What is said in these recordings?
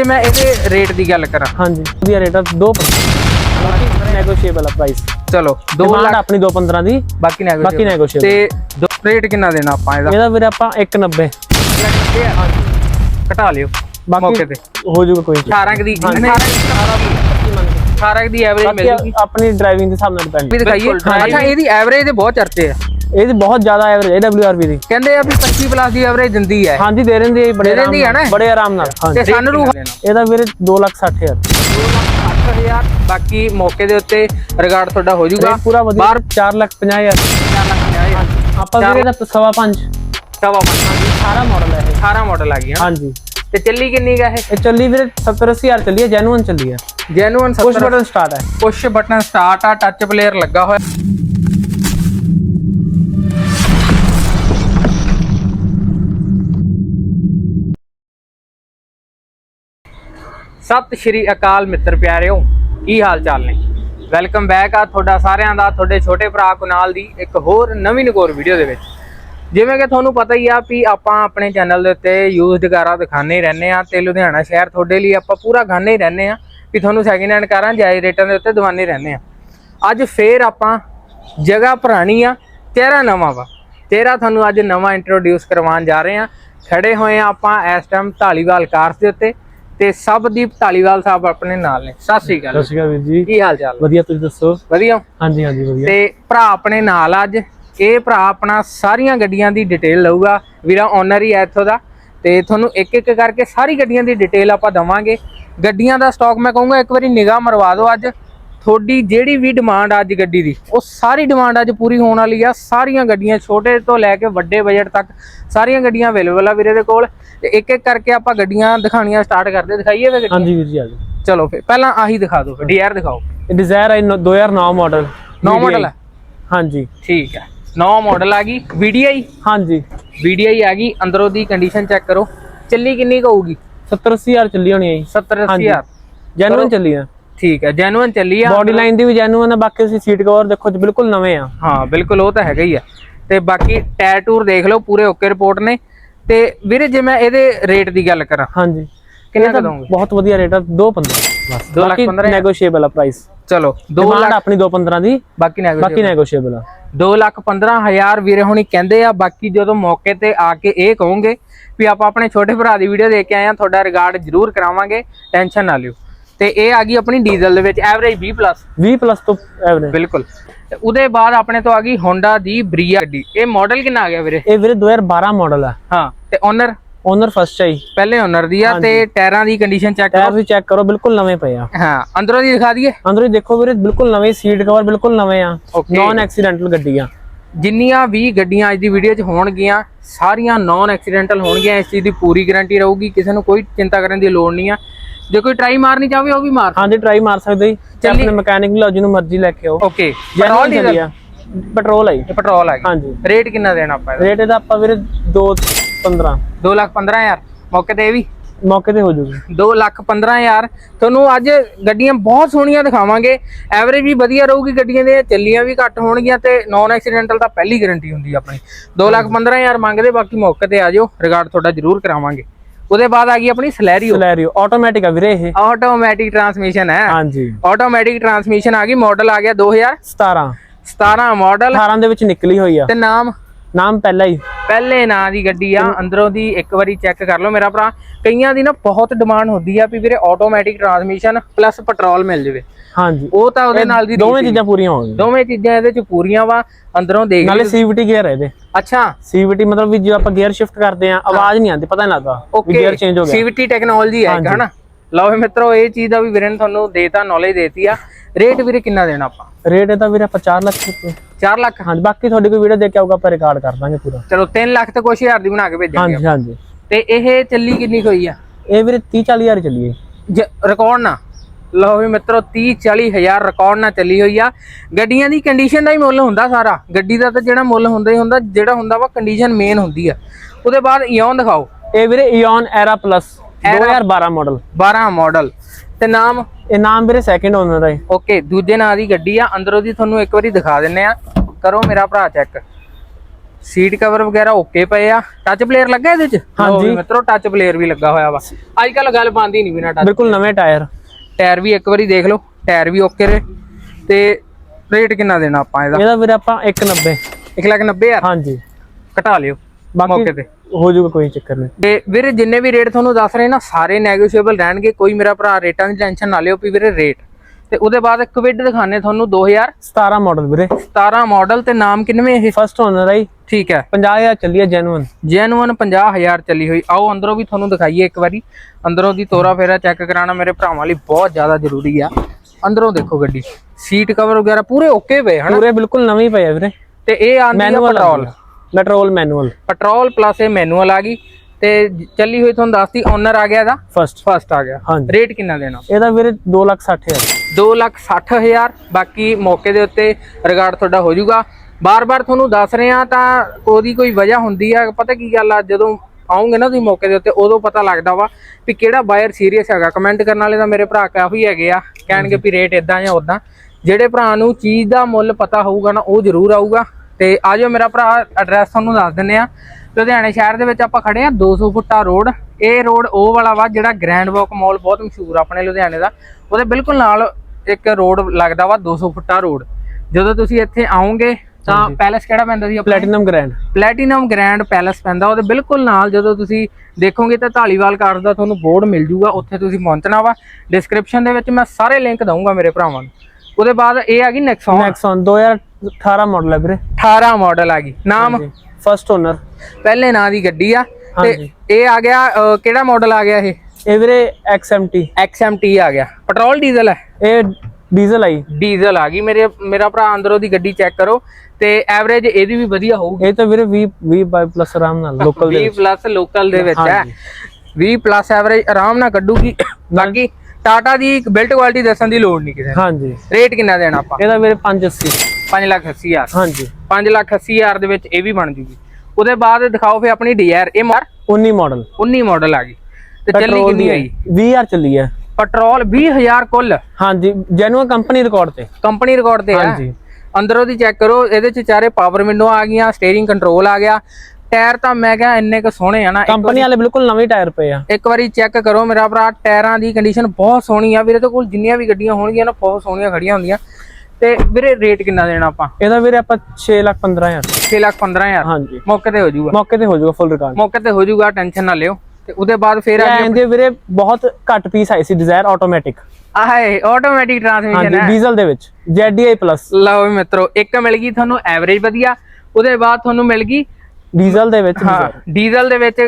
ਤੇ ਮੈਂ ਇਹਦੇ ਰੇਟ ਦੀ ਗੱਲ ਕਰਾਂ। ਹਾਂਜੀ ਵਧੀਆ ਰੇਟ ਆ 2 ਬਾਕੀ ਨੈਗੋਸ਼ੀਏਬਲ ਆ ਪ੍ਰਾਈਸ ਚਲੋ 2 ਡਿਮਾਂਡ ਲੱਖ ਆਪਣੀ 215 ਦੀ ਬਾਕੀ negotiable। ਬਾਕੀ negotiable। ਤੇ ਦੋ- ਰੇਟ ਕਿੰਨਾ ਦੇਣਾ ਆਪਾਂ ਇਹਦਾ? ਇਹਦਾ ਵੀਰੇ ਆਪਾਂ 190 ਘਟਾ ਲਿਓ ਬਾਕੀ ਮੌਕੇ ਤੇ। ਹੋ ਜਾਊਗਾ ਕੋਈ। ਨਹੀਂ 18 ਕੁ ਦੀ 18 ਕੁ ਦੀ ਐਵਰੇਜ ਮਿਲ ਜੂਗੀ ਆਪਣੀ ਡਰਾਈਵਿੰਗ ਦੇ ਹਿਸਾਬ ਨਾਲ ਡਿਪੈਂਡ ਵੀ ਦਿਖਾਈਏ। ਅੱਛਾ ਇਹਦੀ ਐਵਰੇਜ ਦੇ ਬਹੁਤ ਚਰਚੇ ਆ। ਇਹਦੀ ਬਹੁਤ ਜ਼ਿਆਦਾ ਐਵਰੇਜ ਹੈ WRV ਦੀ। ਕਹਿੰਦੇ ਆ ਵੀ 25 ਪਲੱਸ ਦੀ ਐਵਰੇਜ ਦਿੰਦੀ ਹੈ। ਹਾਂਜੀ ਦੇ ਰਹਿੰਦੀ ਹੈ ਬੜੇ ਦਿੰਦੀ ਨਾਲ ਨਾ? ਬੜੇ ਆਰਾਮ ਨਾਲ। ਤੇ ਹਾਂਜੀ। ਸਾਨੂੰ ਇਹਦਾ ਵੀਰੇ 260000 2,60,000 ਬਾਕੀ ਮੌਕੇ ਦੇ ਉੱਤੇ ਰਿਗਾਰਡ ਤੁਹਾਡਾ ਹੋ ਜਾਊਗਾ। ਪੂਰਾ ਵਧੀਆ। ਬਾਹਰ 450000 4,50,000 ਆਪਾਂ ਵੀਰੇ ਦਾ ਸਵਾ ਪੰਜ। ਸਵਾ ਪੰਜ। ਸਾਰਾ ਮਾਡਲ ਹੈ ਇਹ। 18 ਮਾਡਲ ਆ ਹਾਂ ਹਾਂਜੀ। ਤੇ ਚੱਲੀ ਕਿੰਨੀ ਗਾ ਇਹ? ਚੱਲੀ ਵੀਰੇ 70 80000 ਚੱਲੀ ਹੈ ਜੈਨੂਅਨ ਚੱਲੀ ਹੈ। ਜੈਨੂਅਨ ਕੁਝ ਬਟਨ ਸਟਾਰਟ ਹੈ। ਪੁਸ਼ ਬਟਨ ਸਟਾਰਟ ਆ ਟੱਚ ਪਲੇਅਰ ਲੱਗਾ ਹੋਇਆ। ਸਤਿ ਸ਼੍ਰੀ ਅਕਾਲ ਮਿੱਤਰ ਪਿਆਰਿਓ, ਕੀ ਹਾਲ ਚਾਲ ਨੇ? ਵੈਲਕਮ ਬੈਕ ਆ ਤੁਹਾਡਾ ਸਾਰਿਆਂ ਦਾ, ਤੁਹਾਡੇ ਛੋਟੇ ਭਰਾ ਕੁਨਾਲ ਦੀ ਇੱਕ ਹੋਰ ਨਵੀਂ ਨਗੋਰ ਵੀਡੀਓ ਦੇ ਵਿੱਚ। ਜਿਵੇਂ ਕਿ ਤੁਹਾਨੂੰ ਪਤਾ ਹੀ ਆ ਵੀ ਆਪਾਂ ਆਪਣੇ ਚੈਨਲ ਦੇ ਉੱਤੇ ਯੂਜ਼ਡ ਕਾਰਾਂ ਦਿਖਾਣੇ ਹੀ ਰਹਿੰਦੇ ਆ ਤੇ ਲੁਧਿਆਣਾ ਸ਼ਹਿਰ ਤੁਹਾਡੇ ਲਈ ਆਪਾਂ ਪੂਰਾ ਗਾਣੇ ਹੀ ਰਹਿੰਦੇ ਆ ਵੀ ਤੁਹਾਨੂੰ ਸੈਕਿੰਡ ਹੈਂਡ ਕਾਰਾਂ ਜਾਇਜ਼ ਰੇਟਾਂ ਦੇ ਉੱਤੇ ਦਿਵਾਨੇ ਰਹਿੰਦੇ ਆ। ਅੱਜ ਫੇਰ ਆਪਾਂ ਜਗ੍ਹਾ ਪੁਰਾਣੀ ਆ, ਤੇਰਾ ਨਵਾਂ ਵਾ। ਤੇਰਾ ਤੁਹਾਨੂੰ ਅੱਜ ਨਵਾਂ ਇੰਟਰੋਡਿਊਸ ਕਰਵਾਉਣ ਜਾ ਰਹੇ ਆ। ਖੜੇ ਹੋਏ ਆ ਆਪਾਂ ਇਸ ਟਾਈਮ ਢਾਲੀਵਾਲ ਕਾਰਸ ਦੇ ਉੱਤੇ। ਤੇ ਸਭਦੀਪ ਢਾਲੀਵਾਲ ਸਾਹਿਬ ਆਪਣੇ ਨਾਲ ਨੇ। ਸਤਿ ਸ੍ਰੀ ਸਤਿ ਅਕਾਲ ਸ਼੍ਰੀ ਅਕਾਲ ਵੀਰ ਜੀ। ਕੀ ਹਾਲ ਚਾਲ? ਵਧੀਆ ਤੁਸੀਂ ਦੱਸੋ? ਵਧੀਆ। ਹਾਂਜੀ ਹਾਂਜੀ ਵਧੀਆ। ਤੇ ਭਰਾ ਆਪਣੇ ਨਾਲ ਅੱਜ। ਇਹ ਭਰਾ ਆਪਣਾ ਸਾਰੀਆਂ ਗੱਡੀਆਂ ਦੀ ਡਿਟੇਲ ਲਊਗਾ। ਵੀਰਾ ਓਨਰ ਹੀ ਹੈ ਇੱਥੋਂ ਦਾ। ਤੇ ਤੁਹਾਨੂੰ ਇੱਕ ਇੱਕ ਕਰਕੇ ਸਾਰੀ ਗੱਡੀਆਂ ਦੀ ਡਿਟੇਲ ਆਪਾਂ ਦਵਾਂਗੇ। ਗੱਡੀਆਂ ਦਾ ਸਟਾਕ ਮੈਂ ਕਹੂੰਗਾ ਇੱਕ ਵਾਰੀ ਨਿਗਾਹ ਮਰਵਾ ਦਿਓ ਅੱਜ। ਤੁਹਾਡੀ ਜਿਹੜੀ ਵੀ ਡਿਮਾਂਡ ਅੱਜ ਗੱਡੀ ਦੀ ਉਹ ਸਾਰੀ ਡਿਮਾਂਡ ਅੱਜ ਪੂਰੀ ਹੋਣ ਵਾਲੀ ਆ। ਸਾਰੀਆਂ ਗੱਡੀਆਂ ਛੋਟੇ ਤੋਂ ਲੈ ਕੇ ਵੱਡੇ ਬਜਟ ਤੱਕ ਸਾਰੀਆਂ ਗੱਡੀਆਂ ਅਵੇਲੇਬਲ ਆ ਵੀਰੇ ਦੇ ਕੋਲ। ਤੇ ਇੱਕ ਇੱਕ ਕਰਕੇ ਆਪਾਂ ਗੱਡੀਆਂ ਦਿਖਾਣੀਆਂ ਸਟਾਰਟ ਕਰਦੇ ਦਿਖਾਈਏ ਵੇ ਗੱਡੀ ਹਾਂਜੀ ਵੀਰ ਜੀ ਆ ਜਾਓ। ਚਲੋ ਫਿਰ ਪਹਿਲਾਂ ਆਹੀ ਦਿਖਾ ਦਿਓ ਡੀਆਰ ਦਿਖਾਓ। ਇਹ ਡਿਜ਼ਾਇਰ ਹੈ ਨੌ- 2009 ਮਾਡਲ ਨੌ ਮਾਡਲ ਹੈ ਹਾਂਜੀ। ਠੀਕ ਹੈ 9 ਮਾਡਲ ਆ ਗਈ। VDI ਹਾਂਜੀ। VDI ਆ ਗਈ। ਅੰਦਰੋਂ ਦੀ ਕੰਡੀਸ਼ਨ ਚੈੱਕ ਕਰੋ। ਚੱਲੀ ਕਿੰਨੀ ਹੋਊਗੀ? 70 80000 ਚੱਲੀ ਹੋਣੀ ਹੈ ਜੀ। 70 ਹਾਂਜੀ। 80000 ਜੈਨੂਅਨ ਚੱਲੀ। ਹੈ ਠੀਕ ਹੈ ਜੈਨੂਅਨ ਚੱਲੀ ਆ। ਬਾਡੀ ਲਾਈਨ ਦੀ ਵੀ ਜੈਨੂਅਨ ਹੈ ਬਾਕੀ ਤੁਸੀਂ ਸੀਟ ਕਵਰ ਦੇਖੋ ਬਿਲਕੁਲ ਨਵੇਂ ਆ। ਹਾਂ ਬਿਲਕੁਲ ਉਹ ਤਾਂ ਹੈਗਾ ਹੀ ਆ। ਤੇ ਬਾਕੀ ਟਾਇਰ ਟੂਰ ਦੇਖ ਲਓ ਪੂਰੇ ਓਕੇ ਰਿਪੋਰਟ ਨੇ। ਤੇ ਵੀਰੇ ਜੇ ਮੈਂ ਇਹਦੇ ਰੇਟ ਦੀ ਗੱਲ ਕਰਾਂ ਹਾਂਜੀ। ਕਿੰਨਾ ਕੁ ਦੋਗੇ ਬਹੁਤ ਵਧੀਆ ਰੇਟ ਆ 215 ਬਸ ਦੋ ਲੱਖ ਬਾਕੀ ਪੰਦਰਾਂ ਹਜ਼ਾਰ? ਨੈਗੋਸ਼ੀਏਬਲ ਆ ਪ੍ਰਾਈਸ ਚਲੋ 2 ਡਿਮਾਂਡ ਲੱਖ ਆਪਣੀ 215 ਦੀ ਬਾਕੀ ਨਾ ਬਾਕੀ ਨੈਗੋਸ਼ੀਏਬਲ ਆ। 2 ਲੱਖ 15000 ਵੀਰੇ ਹੁਣੀ ਕਹਿੰਦੇ ਆ ਬਾਕੀ ਜਦੋਂ ਮੌਕੇ ਤੇ ਆ ਕੇ ਇਹ ਕਹੋਗੇ ਵੀ ਆਪਾਂ ਆਪਣੇ ਛੋਟੇ ਭਰਾ ਦੀ ਵੀਡੀਓ ਦੇਖ ਕੇ ਆਏ ਆ ਤੁਹਾਡਾ ਰਿਗਾਰਡ ਜ਼ਰੂਰ ਕਰਾਵਾਂਗੇ ਟੈਨਸ਼ਨ ਨਾ ਲਿਓ। ਤੇ ਇਹ ਆ ਗਈ ਆਪਣੀ ਡੀਜ਼ਲ ਦੇ ਵਿੱਚ ਐਵਰੇਜ 20 ਪਲੱਸ 20 ਪਲੱਸ ਤੋਂ ਐਵਰੇਜ ਬਿਲਕੁਲ। ਤੇ ਉਹਦੇ ਬਾਅਦ ਆਪਣੇ ਤੋਂ ਆ ਗਈ ਹੋਂਡਾ ਦੀ ਬਰੀਆ ਗੱਡੀ। ਇਹ ਮਾਡਲ ਕਿੰਨਾ ਆ ਗਿਆ ਵੀਰੇ? ਇਹ ਵੀਰੇ 2012 ਮਾਡਲ ਆ। ਹਾਂ ਤੇ ਓਨਰ ਓਨਰ ਫਸਟ ਆਈ ਪਹਿਲੇ ਓਨਰ ਦੀ ਆ ਤੇ ਟਾਇਰਾਂ ਦੀ ਕੰਡੀਸ਼ਨ ਚੈੱਕ ਟਾਇਰ ਕਰੋ ਵੀ ਚੈੱਕ ਕਰੋ ਬਿਲਕੁਲ ਨਵੇਂ ਪਏ ਆ। ਹਾਂ ਅੰਦਰੋਂ ਦੀ ਦਿਖਾ ਦਈਏ? ਅੰਦਰੋਂ ਹੀ ਦੇਖੋ ਵੀਰੇ ਬਿਲਕੁਲ ਨਵੇਂ ਸੀਟ ਕਵਰ ਬਿਲਕੁਲ ਨਵੇਂ ਆ. ਨਾਨ ਐਕਸੀਡੈਂਟਲ ਗੱਡੀ ਆ ਜਿੰਨੀਆਂ ਵੀ ਗੱਡੀਆਂ ਅੱਜ ਦੀ ਵੀਡੀਓ 'ਚ ਹੋਣਗੀਆਂ ਸਾਰੀਆਂ ਨਾਨ ਐਕਸੀਡੈਂਟਲ ਹੋਣਗੀਆਂ ਇਸ ਚੀਜ਼ ਦੀ ਪੂਰੀ ਗਾਰੰਟੀ ਰਹੂਗੀ ਕਿਸੇ ਨੂੰ ਕੋਈ ਚਿੰਤਾ ਕਰਨ ਦੀ ਲੋੜ ਨਹੀਂ ਆ। ਜੇ ਕੋਈ ਟਰਾਈ ਮਾਰਨੀ ਚਾਹਵੇ ਉਹ ਵੀ ਮਾਰ ਹਾਂਜੀ ਟਰਾਈ ਮਾਰ ਸਕਦੇ ਜੀ। ਚੱਲੀ। ਆਪਣੇ ਮਕੈਨਿਕ ਲਓ ਜਿਹਨੂੰ ਮਰਜ਼ੀ ਲੈ ਕੇ ਆਓ। ਓਕੇ ਜੈਨੂਅਨ ਚੱਲੀ ਆ। ਪੈਟਰੋਲ ਆ ਜੀ। ਪੈਟਰੋਲ ਆ ਗਿਆ ਹਾਂਜੀ। ਰੇਟ ਕਿੰਨਾ ਦੇਣਾ ਆਪਾਂ ਇਹਦਾ? ਰੇਟ ਇਹਦਾ ਆਪਾਂ ਵੀਰੇ 2 15 2 ਲੱਖ 15000 ਮੌਕੇ ਤੇ ਇਹ ਵੀ? ਮੌਕੇ ਤੇ ਹੋ ਜੂਗੀ। 2 ਲੱਖ 15000 ਤੁਹਾਨੂੰ ਅੱਜ ਗੱਡੀਆਂ ਬਹੁਤ ਸੋਹਣੀਆਂ ਦਿਖਾਵਾਂਗੇ। ਐਵਰੇਜ ਵੀ ਵਧੀਆ ਰਹੂਗੀ ਗੱਡੀਆਂ ਦੇ। ਚੱਲੀਆਂ ਵੀ ਘੱਟ ਹੋਣਗੀਆਂ ਤੇ ਨਾਨ ਐਕਸੀਡੈਂਟਲ ਤਾਂ ਪਹਿਲੀ ਗਾਰੰਟੀ ਹੁੰਦੀ ਆ ਆਪਣੀ। 2 ਲੱਖ 15000 ਮੰਗਦੇ ਬਾਕੀ ਮੌਕੇ ਤੇ ਆ ਜਾਓ। ਰਿਗਾਰਡ ਤੁਹਾਡਾ ਜ਼ਰੂਰ ਕਰਾਵਾਂਗੇ। ਉਹਦੇ ਬਾਅਦ ਆ ਗਈ ਆਪਣੀ ਸਲੈਰੀਓ। ਸਲੈਰੀਓ ਆਟੋਮੈਟਿਕ ਆ ਵੀਰੇ ਇਹ। ਆਟੋਮੈਟਿਕ ਟਰਾਂਸਮਿਸ਼ਨ ਹੈ। ਹਾਂਜੀ। ਆਟੋਮੈਟਿਕ ਟਰਾਂਸਮਿਸ਼ਨ ਆ ਗਈ ਮਾਡਲ ਆ ਗਿਆ 2017 17 ਮਾਡਲ 18 ਦੇ ਵਿੱਚ ਨਿਕਲੀ ਹੋਈ ਆ। ਤੇ ਨਾਮ? ਨਾਮ ਪਹਿਲਾ ਹੀ। ਪਹਿਲੇ ਨਾਂ ਦੀ ਗੱਡੀ ਆ ਅੰਦਰੋਂ ਦੀ ਇੱਕ ਵਾਰੀ ਚੈੱਕ ਕਰ ਲਓ ਮੇਰਾ ਭਰਾ। ਕਈਆਂ ਦੀ ਨਾ ਬਹੁਤ ਡਿਮਾਂਡ ਹੁੰਦੀ ਆ ਵੀ ਵੀਰੇ ਆਟੋਮੈਟਿਕ ਟਰਾਂਸਮਿਸ਼ਨ ਪਲੱਸ ਪੈਟਰੋਲ ਮਿਲ ਜਾਵੇ। ਹਾਂਜੀ। ਉਹ ਤਾਂ ਉਹਦੇ ਨਾਲ ਦੀ ਦੋਵੇਂ। ਚੀਜ਼ਾਂ ਪੂਰੀਆਂ ਹੋ ਗਈਆਂ। ਦੋਵੇਂ ਚੀਜ਼ਾਂ ਇਹਦੇ ਚ ਪੂਰੀਆਂ ਵਾ ਅੰਦਰੋਂ ਦੇਖ ਨਾਲੇ ਸੀਵੀਟੀ ਗੇਅਰ ਹੈ ਇਹਦੇ। ਅੱਛਾ। ਸੀਵੀਟੀ ਮਤਲਬ ਵੀ ਜੇ ਆਪਾਂ ਗੇਅਰ ਸ਼ਿਫਟ ਕਰਦੇ ਆ ਆਵਾਜ਼ ਨਹੀਂ ਆਉਂਦੀ ਪਤਾ ਨਹੀਂ ਲੱਗਦਾ ਓਕੇ ਗੇਅਰ ਚੇਂਜ ਹੋ ਗਿਆ। ਸੀਵੀਟੀ ਟੈਕਨੋਲੋਜੀ ਹੈ ਇੱਕ ਹਨਾ? ਲਓ ਮਿੱਤਰੋ ਇਹ ਚੀਜ਼ ਦਾ ਵੀ ਵੀਰੇ ਨੇ ਤੁਹਾਨੂੰ ਦੇਤਾ ਨੌਲੇਜ ਦੇਤੀ ਆ। ਰੇਟ ਵੀਰੇ ਕਿੰਨਾ ਦੇਣਾ ਆਪਾਂ? ਰੇਟ ਇਹਦਾ ਵੀਰੇ ਆਪਾਂ 4 ਲੱਖ ਰੁਪਏ 4 ਲੱਖ? ਹਾਂਜੀ ਬਾਕੀ ਤੁਹਾਡੀ ਕੋਈ ਵੀਡੀਓ ਦੇਖ ਕੇ ਆਊਗਾ ਆਪਾਂ ਰਿਕਾਰਡ ਕਰ ਦਾਂਗੇ ਪੂਰਾ। ਚਲੋ 3 ਲੱਖ ਤੇ ਕੁਛ ਹਜ਼ਾਰ ਦੀ ਬਣਾ ਕੇ ਭੇਜਾਂਗੇ ਹਾਂਜੀ ਹਾਂਜੀ। ਤੇ ਇਹ ਚੱਲੀ ਕਿੰਨੀ ਹੋਈ ਆ? ਇਹ ਵੀਰੇ 30 40 ਹਜ਼ਾਰ ਚੱਲੀਏ ਰਿਕਾਰਡ ਨਾ। ਲਓ ਵੀ ਮਿੱਤਰੋ 30 40 ਹਜ਼ਾਰ ਰਿਕਾਰਡ ਨਾਲ ਚੱਲੀ ਹੋਈ ਆ। ਗੱਡੀਆਂ ਦੀ ਕੰਡੀਸ਼ਨ ਦਾ ਹੀ ਮੁੱਲ ਹੁੰਦਾ ਸਾਰਾ। ਗੱਡੀ ਦਾ ਤਾਂ ਜਿਹੜਾ ਮੁੱਲ ਹੁੰਦਾ ਹੀ ਹੁੰਦਾ ਜਿਹੜਾ ਹੁੰਦਾ ਵਾ ਕੰਡੀਸ਼ਨ ਮੇਨ ਹੁੰਦੀ ਆ। ਉਹਦੇ ਬਾਅਦ ਇਓਨ ਦਿਖਾਓ। ਇਹ ਵੀਰੇ Eon Era plus 2012 model 12 model ਤੇ ਨਾਮ? ਇਹ ਨਾਮ ਵੀਰੇ ਸੈਕਿੰਡ ਓਨਰ ਹੈ ਓਕੇ ਦੂਜੇ ਨਾਂ ਦੀ ਗੱਡੀ ਆ ਅੰਦਰੋਂ ਦੀ ਤੁਹਾਨੂੰ ਇੱਕ ਵਾਰੀ ਦਿਖਾ ਦਿੰਨੇ ਆ। ਕਰੋ ਮੇਰਾ ਭਰਾ ਚੈੱਕ ਸੀਟ ਕਵਰ ਵਗੈਰਾ ਓਕੇ ਪਏ ਆ। ਟੱਚ ਪਲੇਅਰ ਲੱਗਾ ਇਹਦੇ ਚ? ਹਾਂਜੀ। ਮਿੱਤਰੋ ਟੱਚ ਪਲੇਅਰ ਵੀ ਲੱਗਾ ਹੋਇਆ ਵਾ। ਅੱਜ ਕੱਲ ਗੱਲ ਬੰਦੀ ਨਹੀਂ ਬਿਨਾ ਟੱਚ ਬਿਲਕੁਲ ਨਵੇਂ ਟਾਇਰ ਟਾਇਰ ਵੀ ਇੱਕ ਵਾਰੀ ਦੇਖ ਲਓ ਟਾਇਰ ਵੀ ਓਕੇ ਨੇ ਤੇ ਰੇਟ ਕਿੰਨਾ ਦੇਣਾ ਆਪਾਂ ਇਹਦਾ? ਇਹਦਾ ਵੀਰੇ ਆਪਾਂ 190 1 ਲੱਖ 90 ਹਜ਼ਾਰ। ਹਾਂਜੀ। ਘਟਾ ਲਿਓ ਬਾਕੀ ਮੌਕੇ ਤੇ। ਹੋ ਜਾਊਗਾ ਕੋਈ ਚੱਕਰ ਨਹੀਂ। ਤੇ ਵੀਰੇ ਜਿੰਨੇ ਵੀ ਰੇਟ ਤੁਹਾਨੂੰ ਦੱਸ ਰਹੇ ਨਾ ਸਾਰੇ ਨੈਗੋਸ਼ੀਏਬਲ ਰਹਿਣਗੇ ਕੋਈ ਮੇਰਾ ਭਰਾ ਰੇਟਾਂ ਦੀ ਟੈਨਸ਼ਨ ਨਾ ਲਿਓ ਵੀ ਵੀਰੇ ਰੇਟ ਤੇ ਉਹਦੇ ਬਾਅਦ ਕਵਿਡ ਦਿਖਾਣੇ ਤੁਹਾਨੂੰ 2017 17 ਮਾਡਲ ਵੀਰੇ। ਮਾਡਲ ਤੇ ਨਾਮ ਕਿੰਨਵੇਂ ਇਹ? ਫਸਟ ਓਨਰ ਆਈ ਠੀਕ ਹੈ। 50000 ਚੱਲੀ ਹੈ ਜੈਨੂਨ ਜੈਨੂਅਨ 50000 ਚੱਲੀ ਹੋਈ। ਆਓ ਅੰਦਰੋਂ ਵੀ ਤੁਹਾਨੂੰ ਦਿਖਾਈਏ ਇੱਕ ਵਾਰੀ। ਅੰਦਰੋਂ ਦੀ ਤੋਰਾ ਫੇਰਾ ਚੈੱਕ ਕਰਾਉਣਾ ਮੇਰੇ ਭਰਾਵਾਂ ਲਈ ਬਹੁਤ ਜ਼ਿਆਦਾ ਜ਼ਰੂਰੀ ਆ। ਅੰਦਰੋਂ ਦੇਖੋ ਗੱਡੀ। ਸੀਟ ਕਵਰ ਵਗੈਰਾ ਪੂਰੇ ਓਕੇ ਪਏ ਹਨ? ਪੂਰੇ ਬਿਲਕੁਲ ਨਵੀਂ ਹੈ ਵੀਰੇ। ਤੇ ਇਹ ਆਂਦੀ manual petrol petrol manual petrol plus ਇਹ ਮੈਨੂਅਲ ਆ ਗਈ। ਤੇ ਚੱਲੀ ਹੋਈ ਤੁਹਾਨੂੰ ਦੱਸਤੀ ਓਨਰ ਆ ਗਿਆ ਇਹਦਾ? ਫਸਟ ਫਸਟ ਆ ਗਿਆ। ਹਾਂਜੀ। ਰੇਟ ਕਿੰਨਾ ਦੇਣਾ? ਇਹਦਾ ਵੀਰੇ 260000 2 ਲੱਖ 60 ਹਜ਼ਾਰ। ਬਾਕੀ ਮੌਕੇ ਦੇ ਉੱਤੇ ਰਿਗਾਰਡ ਤੁਹਾਡਾ ਹੋ ਜਾਊਗਾ। ਬਾਰ-ਬਾਰ ਤੁਹਾਨੂੰ ਦੱਸ ਰਹੇ ਆ ਤਾਂ ਉਹਦੀ ਕੋਈ ਵਜ੍ਹਾ ਹੁੰਦੀ ਆ। ਪਤਾ ਕੀ ਗੱਲ ਆ ਜਦੋਂ ਆਉਂਗੇ ਨਾ ਤੁਸੀਂ ਮੌਕੇ ਦੇ ਉੱਤੇ ਉਦੋਂ ਪਤਾ ਲੱਗਦਾ ਵਾ ਵੀ ਕਿਹੜਾ ਬਾਇਰ ਸੀਰੀਅਸ ਹੈਗਾ। ਕਮੈਂਟ ਕਰਨ ਵਾਲੇ ਤਾਂ ਮੇਰੇ ਭਰਾ ਕਾਫੀ ਹੈਗੇ ਆ। ਕਹਿਣਗੇ ਵੀ ਰੇਟ ਇਦਾਂ ਜਾਂ ਉਦਾਂ ਜਿਹੜੇ ਭਰਾ ਨੂੰ ਚੀਜ਼ ਦਾ ਮੁੱਲ ਪਤਾ ਹੋਊਗਾ ਨਾ ਉਹ ਜ਼ਰੂਰ ਆਊਗਾ। ਤੇ ਆਜੋ ਮੇਰਾ ਭਰਾ ਐਡਰੈਸ ਤੁਹਾਨੂੰ ਦੱਸ ਦਿੰਨੇ ਆ। ਲੁਧਿਆਣੇ ਸ਼ਹਿਰ ਦੇ ਵਿੱਚ ਆਪਾਂ ਖੜੇ ਆ 200 ਫੁੱਟਾ ਰੋਡ ਇਹ ਰੋਡ ਉਹ ਵਾਲਾ ਵਾ ਜਿਹੜਾ ਗ੍ਰੈਂਡ ਵਾਕ ਮਾਲ ਬਹੁਤ ਮਸ਼ਹੂਰ ਆ ਆਪਣੇ ਲੁਧਿਆਣੇ ਦਾ। ਉਹਦੇ ਬਿਲਕੁਲ ਨਾਲ ਇੱਕ ਰੋਡ ਲੱਗਦਾ ਵਾ 200 ਫੁੱਟਾ ਰੋਡ ਜਦੋਂ ਤੁਸੀਂ ਇੱਥੇ ਆਓਗੇ ਤਾਂ ਪੈਲਸ ਕਿਹੜਾ ਪੈਂਦਾ ਸੀ platinum grand platinum grand plus ਪੈਂਦਾ। ਉਹਦੇ ਬਿਲਕੁਲ ਨਾਲ ਜਦੋਂ ਤੁਸੀਂ ਦੇਖੋਗੇ ਤਾਂ ਢਾਲੀਵਾਲ ਕਾਰਸ ਦਾ ਤੁਹਾਨੂੰ ਬੋਰਡ ਮਿਲ ਜੂਗਾ ਉੱਥੇ ਤੁਸੀਂ ਪਹੁੰਚਣਾ ਵਾ। ਡਿਸਕ੍ਰਿਪਸ਼ਨ ਦੇ ਵਿੱਚ ਮੈਂ ਸਾਰੇ ਲਿੰਕ ਦਊਂਗਾ ਮੇਰੇ ਭਰਾਵਾਂ ਨੂੰ। ਉਹਦੇ ਬਾਅਦ ਇਹ ਆ ਗਈ ਨੈਕਸੌਨ ਨੈਕਸਨ 2018 ਮਾਡਲ ਹੈ ਵੀਰੇ। 18 ਮਾਡਲ ਆ ਗਈ। ਨਾਮ? ਫਸਟ ਓਨਰ ਪਹਿਲੇ ਨਾਂ ਦੀ ਗੱਡੀ ਆ। ਤੇ। ਇਹ ਆ ਗਿਆ ਕਿਹੜਾ ਮਾਡਲ ਆ ਗਿਆ ਇਹ? ਇਹ ਵੀਰੇ XMT XMT ਆ ਗਿਆ। ਪੈਟਰੋਲ ਡੀਜ਼ਲ ਹੈ ਇਹ ਡੀਜ਼ਲ ਆਈ ਡੀਜ਼ਲ ਆ ਗਈ। ਮੇਰੇ ਮੇਰਾ ਭਰਾ ਅੰਦਰੋਂ ਦੀ ਗੱਡੀ ਚੈੱਕ ਕਰੋ। ਤੇ ਐਵਰੇਜ ਇਹਦੀ ਵੀ ਵਧੀਆ ਹੋਊਗੀ। ਇਹ ਤਾਂ ਵੀਰੇ 20 20 ਬਾਈ ਪਲੱਸ ਆਰਾਮ ਨਾਲ ਲੋਕਲ ਦੇ 20 ਪਲੱਸ ਲੋਕਲ ਦੇ ਵਿੱਚ ਹੈ। ਹਾਂਜੀ। 20 ਪਲੱਸ ਐਵਰੇਜ ਆਰਾਮ ਨਾਲ ਕੱਢੂਗੀ। ਬਾਕੀ ਟਾਟਾ ਦੀ ਬਿਲਟ ਕੁਆਲਿਟੀ ਦੱਸਣ ਦੀ ਲੋੜ ਨਹੀਂ ਕਿਸੇ ਹਾਂਜੀ। ਰੇਟ ਕਿੰਨਾ ਦੇਣਾ ਆਪਾਂ? ਇਹਦਾ ਵੀਰੇ 580 5 ਲੱਖ 80 ਹਜ਼ਾਰ। ਹਾਂਜੀ। 5 ਲੱਖ 80 ਹਜ਼ਾਰ ਦੇ ਵਿੱਚ ਇਹ ਵੀ ਬਣ ਜੂਗੀ। ਉਹਦੇ ਬਾਅਦ ਦਿਖਾਓ ਫੇ ਆਪਣੀ ਡੀਆਰ ਇਹ ਮਾਰ। 19 ਮਾਡਲ 19 ਮਾਡਲ ਆ ਗਈ। ਤੇ ਚੱਲੀ ਪੈਟਰੋਲ ਕਿੰਨੀ ਦੀ ਆਈ? 20000 ਚੱਲੀ ਹੈ। ਪੈਟਰੋਲ 20000 ਕੁੱਲ। ਹਾਂਜੀ ਜੈਨੂਅਨ ਕੰਪਨੀ ਰਿਕਾਰਡ ਤੇ। ਕੰਪਨੀ ਰਿਕਾਰਡ ਤੇ ਹੈ ਹਾਂਜੀ। ਅੰਦਰੋਂ ਦੀ ਚੈੱਕ ਕਰੋ ਇਹਦੇ ਚ ਚਾਰੇ ਪਾਵਰ ਵਿੰਡੋ ਆ ਗਈਆਂ ਸਟੀਅਰਿੰਗ ਕੰਟਰੋਲ ਆ ਗਿਆ। ਟਾਇਰ ਤਾਂ ਮੈਂ ਕਿਹਾ ਇੰਨੇ ਕੁ ਸੋਹਣੇ ਆ ਨਾ। ਕੰਪਨੀ ਵਾਲੇ ਬਿਲਕੁਲ ਨਵੇਂ ਟਾਇਰ ਪਏ ਆ। ਇੱਕ ਵਾਰੀ ਚੈੱਕ ਕਰੋ ਮੇਰਾ ਭਰਾ ਟਾਇਰਾਂ ਦੀ ਕੰਡੀਸ਼ਨ ਬਹੁਤ ਸੋਹਣੀ ਆ। ਵੀਰੇ ਤੇ ਕੋਲ ਜਿੰਨੀਆਂ ਵੀ ਗੱਡੀਆਂ ਹੋਣਗੀਆਂ ਨਾ ਬਹੁਤ ਸੋਹਣੀਆਂ ਖੜੀਆਂ ਹੁੰਦੀਆਂ। ਤੇ ਵੀਰੇ ਰੇਟ ਕਿੰਨਾ ਦੇਣਾ ਆਪਾਂ? ਇਹਦਾ ਵੀਰੇ ਆਪਾਂ 6 ਲੱਖ 15000 6 ਲੱਖ 15000 ਹਾਂਜੀ। ਮੌਕੇ ਤੇ ਹੋ ਜਾਊਗਾ? ਮੌਕੇ ਤੇ ਹੋ ਜਾਊਗਾ ਫੁੱਲ ਰਿਕਾਰਡ ਮੌਕੇ ਤੇ ਹੋ ਜਾਊਗਾ ਟੈਨਸ਼ਨ ਨਾ ਲਿਓ। ਤੇ ਉਹਦੇ ਬਾਅਦ ਫੇਰ ਆ ਇਹਦੇ ਵੀਰੇ ਬਹੁਤ ਘੱਟ ਪੀਸ ਆਈ ਸੀ ਡਿਜ਼ਾਇਰ ਆਟੋਮੈਟਿਕ ਆਹੇ ਆਟੋਮੈਟਿਕ ਟਰਾਂਸਮਿਸ਼ਨ ਹੈ। ਡੀਜ਼ਲ ਦੇ ਵਿੱਚ ZDI ਪਲੱਸ ਲਓ ਵੀ ਮਿੱਤਰੋ ਇੱਕ ਮਿਲ ਗਈ ਤੁਹਾਨੂੰ ਐਵਰੇਜ ਵਧੀਆ ਉਹਦੇ ਬਾਅਦ ਤੁਹਾਨੂੰ ਮਿਲ ਗਈ ਡੀਜ਼ਲ ਦੇ ਵਿੱਚ ਹਾਂ ਡੀਜ਼ਲ ਦੇ ਵਿੱਚ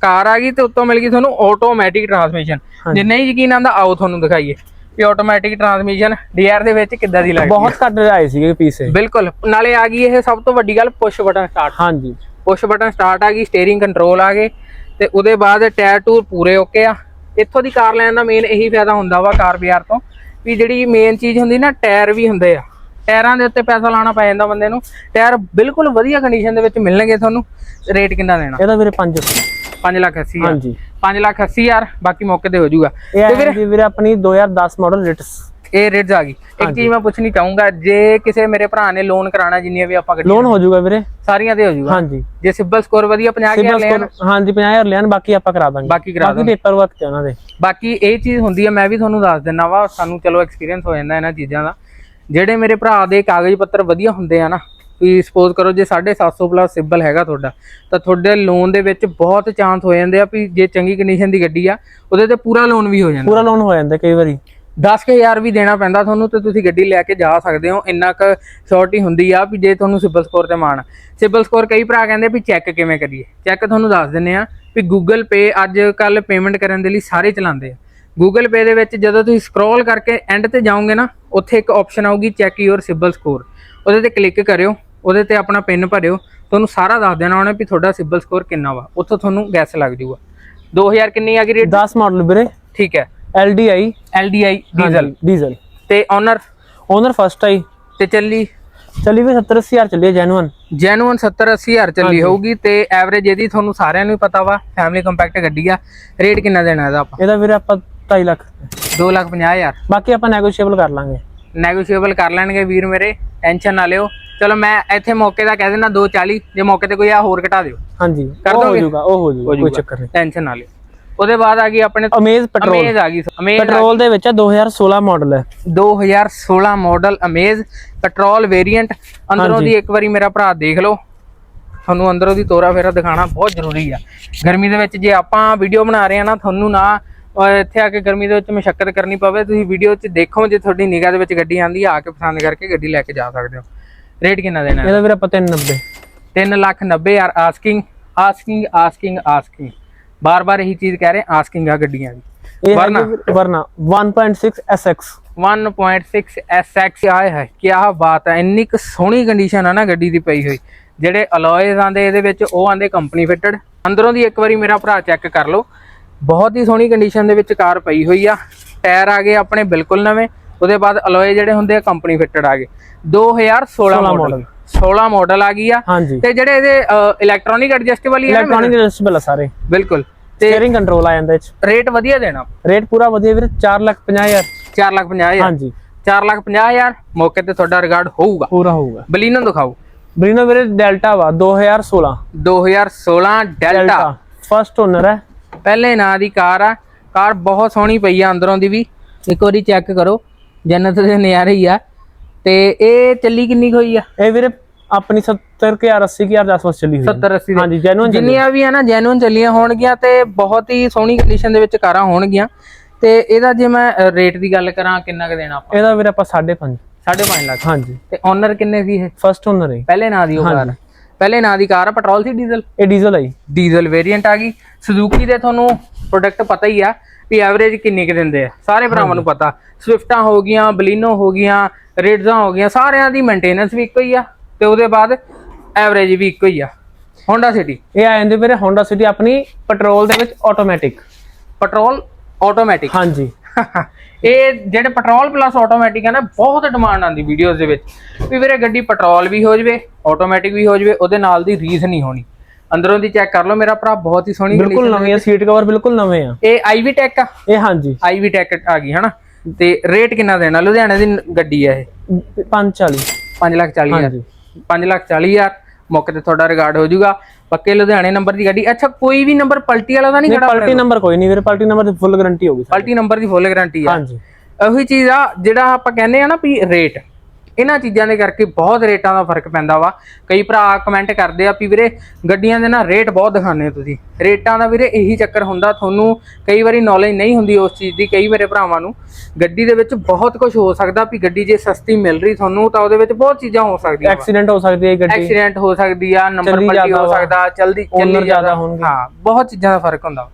ਕਾਰ ਆ ਗਈ ਤੇ ਉੱਤੋਂ ਮਿਲ ਗਈ ਤੁਹਾਨੂੰ ਆਟੋਮੈਟਿਕ ਟਰਾਂਸਮਿਸ਼ਨ ਜੇ ਨਹੀਂ ਯਕੀਨ ਆਂਦਾ ਆਓ ਤੁਹਾਨੂੰ ਦਿਖਾਈਏ। ਵੀ ਆਟੋਮੈਟਿਕ ਟਰਾਂਸਮਿਸ਼ਨ ਡੀਆਰ ਦੇ ਵਿੱਚ ਕਿੱਦਾਂ ਦੀ ਲੱਗਦੀ ਬਹੁਤ ਘੱਟ ਆਏ ਸੀਗੇ ਪੀਸ ਬਿਲਕੁਲ ਨਾਲੇ ਆ ਗਈ ਇਹ ਸਭ ਤੋਂ ਵੱਡੀ ਗੱਲ ਪੁਸ਼ ਬਟਨ ਸਟਾਰਟ ਹਾਂਜੀ। ਪੁਸ਼ ਬਟਨ ਸਟਾਰਟ ਆ ਗਈ ਸਟੀਅਰਿੰਗ ਕੰਟਰੋਲ ਆ ਗਏ ਤੇ ਉਹਦੇ ਬਾਅਦ ਟਾਇਰ ਟੂਰ ਪੂਰੇ ਓਕੇ ਆ। ਇੱਥੋਂ ਦੀ ਕਾਰ ਲੈਣ ਦਾ ਮੇਨ ਇਹੀ ਫਾਇਦਾ ਹੁੰਦਾ ਵਾ ਕਾਰ ਬਾਜ਼ਾਰ ਤੋਂ ਵੀ ਜਿਹੜੀ ਮੇਨ ਚੀਜ਼ ਹੁੰਦੀ ਨਾ ਟਾਇਰ ਵੀ ਹੁੰਦੇ ਆ। ਟਾਇਰਾਂ ਦੇ ਉੱਤੇ ਪੈਸਾ ਲਾਉਣਾ ਪੈ ਜਾਂਦਾ ਬੰਦੇ ਨੂੰ। ਟਾਇਰ ਬਿਲਕੁਲ ਵਧੀਆ ਕੰਡੀਸ਼ਨ ਦੇ ਵਿੱਚ ਮਿਲਣਗੇ ਤੁਹਾਨੂੰ। ਰੇਟ ਕਿੰਨਾ ਦੇਣਾ? ਇਹਦਾ ਵੀਰੇ 580 5 ਲੱਖ 80 ਹਜ਼ਾਰ। ਹਾਂਜੀ। 5 ਲੱਖ 80 ਹਜ਼ਾਰ ਬਾਕੀ ਮੌਕੇ ਤੇ ਹੋ ਜਾਊਗਾ। ਆਈ ਜੀ ਵੀਰੇ ਆਪਣੀ 2010 ਮਾਡਲ ਰਿਟਸ ਇਹ ਰੇਟਸ ਆ ਗਈ। ਇੱਕ ਚੀਜ਼ ਮੈਂ ਪੁੱਛਣੀ ਚਾਹੂੰਗਾ ਜੇ ਕਿਸੇ ਮੇਰੇ ਭਰਾ ਨੇ ਲੋਨ ਕਰਾਣਾ ਜਿੰਨੀਆਂ ਵੀ ਆਪਾਂ ਗੱਡੀਆਂ ਲੋਨ ਹੋ ਜਾਊਗਾ ਵੀਰੇ। ਸਾਰੀਆਂ ਤੇ ਹੋ ਜਾਊਗਾ। ਹਾਂਜੀ। ਜੇ ਸਿਬਲ ਸਕੋਰ ਵਧੀਆ 50000 ਸਿਬਲ ਲੈਣ। ਹਾਂਜੀ 50000 ਲੈਣ ਬਾਕੀ ਆਪਾਂ ਕਰਾ ਦਾਂਗੇ। ਬਾਕੀ ਕਰਾ ਬਾਕੀ ਪੇਪਰ ਵਰਕ ਤੇ ਉਹਨਾਂ ਦੇ। ਬਾਕੀ ਇਹ ਚੀਜ਼ ਹੁੰਦੀ ਹੈ ਮੈਂ ਵੀ ਤੁਹਾਨੂੰ ਦੱਸ ਦਿੰਨਾ ਵਾ ਸਾਨੂੰ ਚਲੋ ਐਕਸਪੀਰੀਅੰਸ ਹੋ ਜਾਂਦਾ ਇਹਨਾਂ ਚੀਜ਼ਾਂ ਦਾ। ਜਿਹੜੇ ਮੇਰੇ ਭਰਾ ਦੇ ਕਾਗਜ਼ ਪੱਤਰ ਵਧੀਆ ਹੁੰਦੇ ਆ ਨਾ ਵੀ ਸਪੋਜ਼ ਕਰੋ ਜੇ 750 ਪਲੱਸ ਸਿਬਲ ਹੈਗਾ ਤੁਹਾਡਾ ਤਾਂ ਤੁਹਾਡੇ ਲੋਨ ਦੇ ਵਿੱਚ ਬਹੁਤ ਚਾਂਸ ਹੋ ਜਾਂਦੇ ਆ ਵੀ ਜੇ ਚੰਗੀ ਕੰਡੀਸ਼ਨ ਦੀ ਗੱਡੀ ਆ ਉਹਦੇ ਤੇ ਪੂਰਾ ਲੋਨ ਵੀ ਹੋ ਜਾਂਦਾ। ਪੂਰਾ ਲੋਨ ਹੋ ਜਾਂਦਾ ਕਈ ਵਾਰੀ। 10000 ਵੀ ਦੇਣਾ ਪੈਂਦਾ ਤੁਹਾਨੂੰ ਤੇ ਤੁਸੀਂ ਗੱਡੀ ਲੈ ਕੇ ਜਾ ਸਕਦੇ ਹੋ ਇੰਨਾ ਕੁ ਸ਼ੋਰਟੀ ਹੁੰਦੀ ਆ ਵੀ ਜੇ ਤੁਹਾਨੂੰ ਸਿਬਲ ਸਕੋਰ ਤੇ ਮਾਣ। ਸਿਬਲ ਸਕੋਰ ਕਈ ਭਰਾ ਕਹਿੰਦੇ ਵੀ ਚੈੱਕ ਕਿਵੇਂ ਕਰੀਏ। ਚੈੱਕ ਤੁਹਾਨੂੰ ਦੱਸ ਦਿੰਨੇ ਆ ਵੀ ਗੂਗਲ ਪੇ ਅੱਜ ਕੱਲ ਪੇਮੈਂਟ ਕਰਨ ਦੇ ਲਈ ਸਾਰੇ ਚਲਾਉਂਦੇ ਆ। ਗੂਗਲ ਪੇ ਦੇ ਵਿੱਚ ਜਦੋਂ ਤੁਸੀਂ ਸਕਰੋਲ ਕਰਕੇ ਐਂਡ ਤੇ ਜਾਓਗੇ ਨਾ ਉੱਥੇ ਇੱਕ ਆਪਸ਼ਨ ਆਊਗੀ ਚੈੱਕ ਯੂਰ ਸਿਬਲ ਸਕੋਰ। ਉਹਦੇ ਤੇ ਕਲਿੱਕ ਕਰਿਓ। ਉਹਦੇ ਤੇ ਆਪਣਾ ਪਿਨ ਭਰਿਓ ਤੁਹਾਨੂੰ ਸਾਰਾ ਦੱਸ ਦੇਣਾ ਉਹਨੇ ਵੀ ਤੁਹਾਡਾ ਸਿਬਲ ਸਕੋਰ ਕਿੰਨਾ ਵਾ ਉੱਥੋਂ ਤੁਹਾਨੂੰ ਗੈਸ ਲੱਗ ਜਾਊਗਾ। 2000 ਕਿੰਨੀ ਆ ਗਈ ਰੇਟ 10 ਮਾਡਲ ਵੀਰੇ। ਠੀਕ ਹੈ। LDI LDI ਡੀਜ਼ਲ ਡੀਜ਼ਲ ਤੇ ਓਨਰ ਓਨਰ ਫਸਟ ਆਈ। ਤੇ ਚੱਲੀ? ਚੱਲੀ ਵੀ 70 80000 ਚੱਲੀ ਹੈ ਜੈਨੂਅਨ ਜੈਨੂਅਨ 70 80 ਹਜ਼ਾਰ ਚੱਲੀ ਹੋਊਗੀ ਤੇ ਐਵਰੇਜ ਇਹਦੀ ਤੁਹਾਨੂੰ ਸਾਰਿਆਂ ਨੂੰ ਹੀ ਪਤਾ ਵਾ ਫੈਮਿਲੀ ਕੰਪੈਕਟ ਗੱਡੀ ਆ। ਰੇਟ ਕਿੰਨਾ ਦੇਣਾ ਇਹਦਾ ਆਪਾਂ? ਇਹਦਾ ਵੀਰੇ ਆਪਾਂ 2.5 ਲੱਖ। 2 ਲੱਖ 50 ਹਜ਼ਾਰ। ਬਾਕੀ ਆਪਾਂ ਨੈਗੋਸ਼ੀਏਬਲ ਕਰ ਲਾਂਗੇ। ਨੈਗੋਸ਼ੀਏਬਲ ਕਰ ਲੈਣਗੇ ਵੀਰ ਮੇਰੇ ਟੈਨਸ਼ਨ ਨਾ ਲਿਓ। ਚਲੋ ਮੈਂ ਇੱਥੇ ਮੌਕੇ ਦਾ ਕਹਿ ਦਿੰਦਾ 240 ਜੇ ਮੌਕੇ ਤੇ ਕੋਈ ਆ ਹੋਰ ਘਟਾ ਦਿਓ। ਹਾਂਜੀ ਕਰ ਉਹ ਹੋ ਦੋਗੇ? ਜਾਊਗਾ ਉਹ ਹੋ ਜਾਊਗਾ ਕੋਈ ਚੱਕਰ ਨਹੀਂ। ਟੈਨਸ਼ਨ ਨਾ ਲਿਓ। ਉਹਦੇ ਬਾਅਦ ਆ ਗਈ ਆਪਣੇ ਅਮੇਜ਼ ਪੈਟਰੋਲ ਅਮੇਜ਼ ਆ ਗਈ ਅਮੇਜ਼ ਪੈਟਰੋਲ ਦੇ ਵਿੱਚ ਆ 2016 ਮਾਡਲ ਹੈ। 2016 ਮਾਡਲ ਅਮੇਜ਼ ਪੈਟਰੋਲ ਵੇਰੀਐਂਟ ਅੰਦਰੋਂ ਦੀ ਇੱਕ ਵਾਰੀ ਮੇਰਾ ਭਰਾ ਦੇਖ ਲਓ। ਤੁਹਾਨੂੰ ਅੰਦਰੋਂ ਦੀ ਤੋਰਾ ਫੇਰਾ ਦਿਖਾਣਾ ਬਹੁਤ ਜ਼ਰੂਰੀ ਆ। ਗਰਮੀ ਦੇ ਵਿੱਚ ਜੇ ਆਪਾਂ ਵੀਡੀਓ ਬਣਾ ਰਹੇ ਆ ਨਾ ਤੁਹਾਨੂੰ ਨਾ ਅਹ ਇੱਥੇ ਆ ਕੇ ਗਰਮੀ ਦੇ ਵਿੱਚ ਮਸ਼ੱਕਤ ਕਰਨੀ ਪਵੇ। ਤੁਸੀਂ ਵੀਡੀਓ 'ਚ ਦੇਖੋ ਜੇ ਤੁਹਾਡੀ ਨਿਗਾਹ ਦੇ ਵਿੱਚ ਗੱਡੀ ਆਂਦੀ ਆ ਆ ਕੇ ਪਸੰਦ ਕਰਕੇ ਗੱਡੀ ਲੈ ਕੇ ਜਾ ਸਕਦੇ ਹੋ। ਰੇਟ ਕਿੰਨਾ ਦੇਣਾ? ਇਹਦਾ ਵੀਰੇ ਆਪਾਂ 390 ਤਿੰਨ ਲੱਖ ਨੱਬੇ ਹਜ਼ਾਰ ਆਸਕਿੰਗ ਆਸਕਿੰਗ ਆਸਕਿੰਗ ਆਸਕਿੰਗ ਬਾਰ-ਬਾਰ ਇਹੀ ਚੀਜ਼ ਕਹਿ ਰਹੇ ਆਸਕਿੰਗ ਆ ਗੱਡੀਆਂ ਦੀ। ਵਰਨਾ। 1.6 SX 1.6 SX ਆਏ ਹੈ ਕੀ ਬਾਤ ਹੈ ਇੰਨੀ ਕੁ ਸੋਹਣੀ ਕੰਡੀਸ਼ਨ ਆ ਨਾ ਗੱਡੀ ਦੀ ਪਈ ਹੋਈ। ਜਿਹੜੇ ਅਲੋਇਜ਼ ਆਂਦੇ ਇਹਦੇ ਵਿੱਚ ਉਹ ਆਂਦੇ ਕੰਪਨੀ ਫਿਟਡ ਅੰਦਰੋਂ ਦੀ ਇੱਕ ਵਾਰੀ ਮੇਰਾ ਭਰਾ ਚੈੱਕ ਕਰ ਲਓ। ਬਹੁਤ ਹੀ ਸੋਹਣੀ ਕੰਡੀਸ਼ਨ ਦੇ ਵਿੱਚ ਕਾਰ ਪਈ ਹੋਈ ਆ। ਟਾਇਰ ਆ ਗਏ ਆਪਣੇ ਬਿਲਕੁਲ ਨਵੇਂ। ਉਹਦੇ ਬਾਅਦ ਅਲੋਏ ਜਿਹੜੇ ਹੁੰਦੇ ਆ ਕੰਪਨੀ ਫਿਟਡ ਆ ਗਏ। 2016 ਮਾਡਲ 16 ਮਾਡਲ ਆ ਗਈ ਆ। ਤੇ ਜਿਹੜੇ ਇਹਦੇ ਇਲੈਕਟ੍ਰੋਨਿਕ ਐਡਜਸਟੇਬਲ ਹੀ ਆ ਇਲੈਕਟ੍ਰੋਨਿਕ ਐਡਜਸਟੇਬਲ ਆ ਸਾਰੇ। ਬਿਲਕੁਲ। ਤੇ ਸਟੀਅਰਿੰਗ ਕੰਟਰੋਲ ਆ ਜਾਂਦਾ ਇਹ ਚ। ਰੇਟ ਵਧੀਆ ਦੇਣਾ। ਰੇਟ ਪੂਰਾ ਵਧੀਆ ਵੀਰੇ 450000 4 ਲੱਖ 50 ਹਜ਼ਾਰ। ਹਾਂਜੀ। 4 ਲੱਖ 50 ਹਜ਼ਾਰ ਮੌਕੇ ਤੇ ਤੁਹਾਡਾ ਰਿਗਾਰਡ ਹੋਊਗਾ। ਪੂਰਾ ਹੋਊਗਾ। ਬਲੀਨੋ ਦਿਖਾਓ। ਬਰੀਨੋ ਵੀਰੇ ਡੈਲਟਾ ਵਾ 2016 2016 ਡੈਲਟਾ। ਫਸਟ ਓਨਰ ਹੈ। ਪਹਿਲੇ ਨਾਂ ਦੀ ਕਾਰ ਆ। ਕਾਰ ਬਹੁਤ ਸੋਹਣੀ ਪਈ ਆ ਅੰਦਰੋਂ ਦੀ ਵੀ। ਇੱਕ ਵਾਰੀ ਚੈੱਕ ਕਰੋ। ਜੰਨਤ ਦੇ ਨਜ਼ਾਰੇ ਹੀ ਆ। ਤੇ ਇਹ ਚੱਲੀ ਕਿੰਨੀ ਹੋਈ ਆ? ਇਹ ਵੀਰੇ ਆਪਣੀ 70000 80000 ਦੇ ਆਸ-ਪਾਸ ਚੱਲੀ ਹੋਈ ਹੈ 70 80 ਹਾਂਜੀ ਜੈਨੂਨ ਜਿੰਨੀਆਂ ਵੀ ਆ ਨਾ ਜੈਨੂਨ ਚੱਲੀਆਂ ਹੋਣਗੀਆਂ ਤੇ ਬਹੁਤ ਹੀ ਸੋਹਣੀ ਕੰਡੀਸ਼ਨ ਦੇ ਵਿੱਚ ਕਾਰਾਂ ਹੋਣਗੀਆਂ। ਤੇ ਇਹਦਾ ਜੇ ਮੈਂ ਰੇਟ ਦੀ ਗੱਲ ਕਰਾਂ ਕਿੰਨਾ ਕੁ ਦੇਣਾ ਆਪਾਂ? ਇਹਦਾ ਵੀਰੇ ਆਪਾਂ 5.5 5.5 ਲੱਖ। ਹਾਂਜੀ। ਤੇ ਓਨਰ ਕਿੰਨੇ ਸੀ ਇਹ? ਫਸਟ ਓਨਰ ਹੈ। ਪਹਿਲੇ ਨਾਂ ਦੀ ਉਹ ਕਾਰ। ਪਹਿਲੇ ਨਾਂ ਦੀ ਕਾਰ ਆ ਪੈਟਰੋਲ ਸੀ ਡੀਜ਼ਲ ਇਹ ਡੀਜ਼ਲ ਜੀ। ਡੀਜ਼ਲ ਵੇਰੀਐਂਟ ਆ ਗਈ। ਸੁਜ਼ੂਕੀ ਦੇ ਤੁਹਾਨੂੰ ਪ੍ਰੋਡਕਟ ਪਤਾ ਹੀ ਆ। ਵੀ ਐਵਰੇਜ ਕਿੰਨੀ ਕੁ ਦਿੰਦੇ ਆ? ਸਾਰੇ ਭਰਾਵਾਂ ਨੂੰ ਪਤਾ। ਸਵਿਫਟਾਂ ਹੋ ਗਈਆਂ ਬਲੀਨੋ ਹੋ ਗਈਆਂ ਰੇਡਜ਼ਾਂ ਹੋ ਗਈਆਂ ਸਾਰਿਆਂ ਦੀ ਮੇਨਟੇਨੈਂਸ ਵੀ ਇੱਕੋ ਹੀ ਆ ਤੇ ਉਹਦੇ ਬਾਅਦ ਐਵਰੇਜ ਵੀ ਇੱਕੋ ਹੀ ਆ। ਹੋਂਡਾ ਸਿਟੀ ਇਹ ਆ ਜਾਂਦੇ ਵੀਰੇ Honda City ਆਪਣੀ ਪੈਟਰੋਲ ਦੇ ਵਿੱਚ ਆਟੋਮੈਟਿਕ ਪੈਟਰੋਲ ਆਟੋਮੈਟਿਕ ਹਾਂਜੀ। ਇਹ ਜਿਹੜੇ ਪੈਟਰੋਲ ਪਲੱਸ ਆਟੋਮੈਟਿਕ ਆ ਨਾ ਬਹੁਤ ਡਿਮਾਂਡ ਆਂਦੀ ਵੀਡੀਓਜ਼ ਦੇ ਵਿੱਚ। ਵੀ ਵੀਰੇ ਗੱਡੀ ਪੈਟਰੋਲ ਵੀ ਹੋ ਜਵੇ ਆਟੋਮੈਟਿਕ ਵੀ ਹੋ ਜਵੇ ਉਹਦੇ ਨਾਲ ਦੀ ਰੀਸ ਨਹੀਂ ਹੋਣੀ। ਅੰਦਰੋਂ ਦੀ ਚੈੱਕ ਕਰ ਲਓ ਮੇਰਾ ਭਰਾ ਬਹੁਤ ਹੀ ਸੋਹਣੀ ਬਿਲਕੁਲ ਨਵੇਂ ਆ ਸੀਟ ਕਵਰ ਬਿਲਕੁਲ ਨਵੇਂ ਆ। ਇਹ ਆਈਵੀ ਟੈਕ ਆ? ਇਹ ਹਾਂਜੀ। ਆਈਵੀ ਟੈਕ ਆ ਗਈ ਹਨਾ? ਤੇ ਰੇਟ ਕਿੰਨਾ ਦੇਣਾ? ਲੁਧਿਆਣੇ ਦੀ ਗੱਡੀ ਆ ਇਹ। 540 5 ਲੱਖ 40 ਹਜ਼ਾਰ। ਹਾਂਜੀ। 5 ਲੱਖ 40 ਹਜ਼ਾਰ। ਮੌਕੇ ਤੇ ਤੁਹਾਡਾ ਰਿਗਾਰਡ ਹੋ ਜਾਊਗਾ। ਪੱਕੇ ਲੁਧਿਆਣੇ ਨੰਬਰ ਦੀ ਗੱਡੀ। ਅੱਛਾ ਕੋਈ ਵੀ ਨੰਬਰ ਪਲਟੀ ਵਾਲਾ ਤਾਂ ਨਹੀਂ ਖੜਾ ਪਲਟੀ ਨੰਬਰ ਕੋਈ ਨਹੀਂ ਵੀਰੇ ਪਲਟੀ ਨੰਬਰ ਦੀ ਫੁੱਲ ਗਾਰੰਟੀ ਹੋਗੀ ਪਲਟੀ ਨੰਬਰ ਦੀ ਫੁੱਲ ਗਾਰੰਟੀ ਆ। ਹਾਂਜੀ। ਉਹੀ ਚੀਜ਼ ਆ ਜਿਹੜਾ ਆਪਾਂ ਕਹਿੰਦੇ ਆ ਨਾ ਵੀ ਰੇਟ ਇਹਨਾਂ ਚੀਜ਼ਾਂ ਦੇ ਕਰਕੇ ਬਹੁਤ ਰੇਟਾਂ ਦਾ ਫ਼ਰਕ ਪੈਂਦਾ ਵਾ। ਕਈ ਭਰਾ ਕਮੈਂਟ ਕਰਦੇ ਆ ਵੀ ਵੀਰੇ ਗੱਡੀਆਂ ਦੇ ਨਾ ਰੇਟ ਬਹੁਤ ਦਿਖਾਉਂਦੇ ਤੁਸੀਂ। ਰੇਟਾਂ ਦਾ ਵੀਰੇ ਇਹੀ ਚੱਕਰ ਹੁੰਦਾ ਤੁਹਾਨੂੰ ਕਈ ਵਾਰੀ ਨੌਲੇਜ ਨਹੀਂ ਹੁੰਦੀ ਉਸ ਚੀਜ਼ ਦੀ ਕਈ ਮੇਰੇ ਭਰਾਵਾਂ ਨੂੰ। ਗੱਡੀ ਦੇ ਵਿੱਚ ਬਹੁਤ ਕੁਝ ਹੋ ਸਕਦਾ ਵੀ ਗੱਡੀ ਜੇ ਸਸਤੀ ਮਿਲ ਰਹੀ ਤੁਹਾਨੂੰ ਤਾਂ ਉਹਦੇ ਵਿੱਚ ਬਹੁਤ ਚੀਜ਼ਾਂ ਹੋ ਸਕਦੀਆਂ। ਐਕਸੀਡੈਂਟ ਹੋ ਸਕਦੀ ਹੈ ਗੱਡੀ। ਐਕਸੀਡੈਂਟ ਹੋ ਸਕਦੀ ਆ ਨੰਬਰ ਪਲਟੀ ਹੋ। ਸਕਦਾ ਜਲਦੀ Owner ਚੱਲੀ ਜ਼ਿਆਦਾ। ਹੋਣਗੇ। ਹਾਂ ਬਹੁਤ ਚੀਜ਼ਾਂ ਦਾ ਫ਼ਰਕ ਹੁੰਦਾ।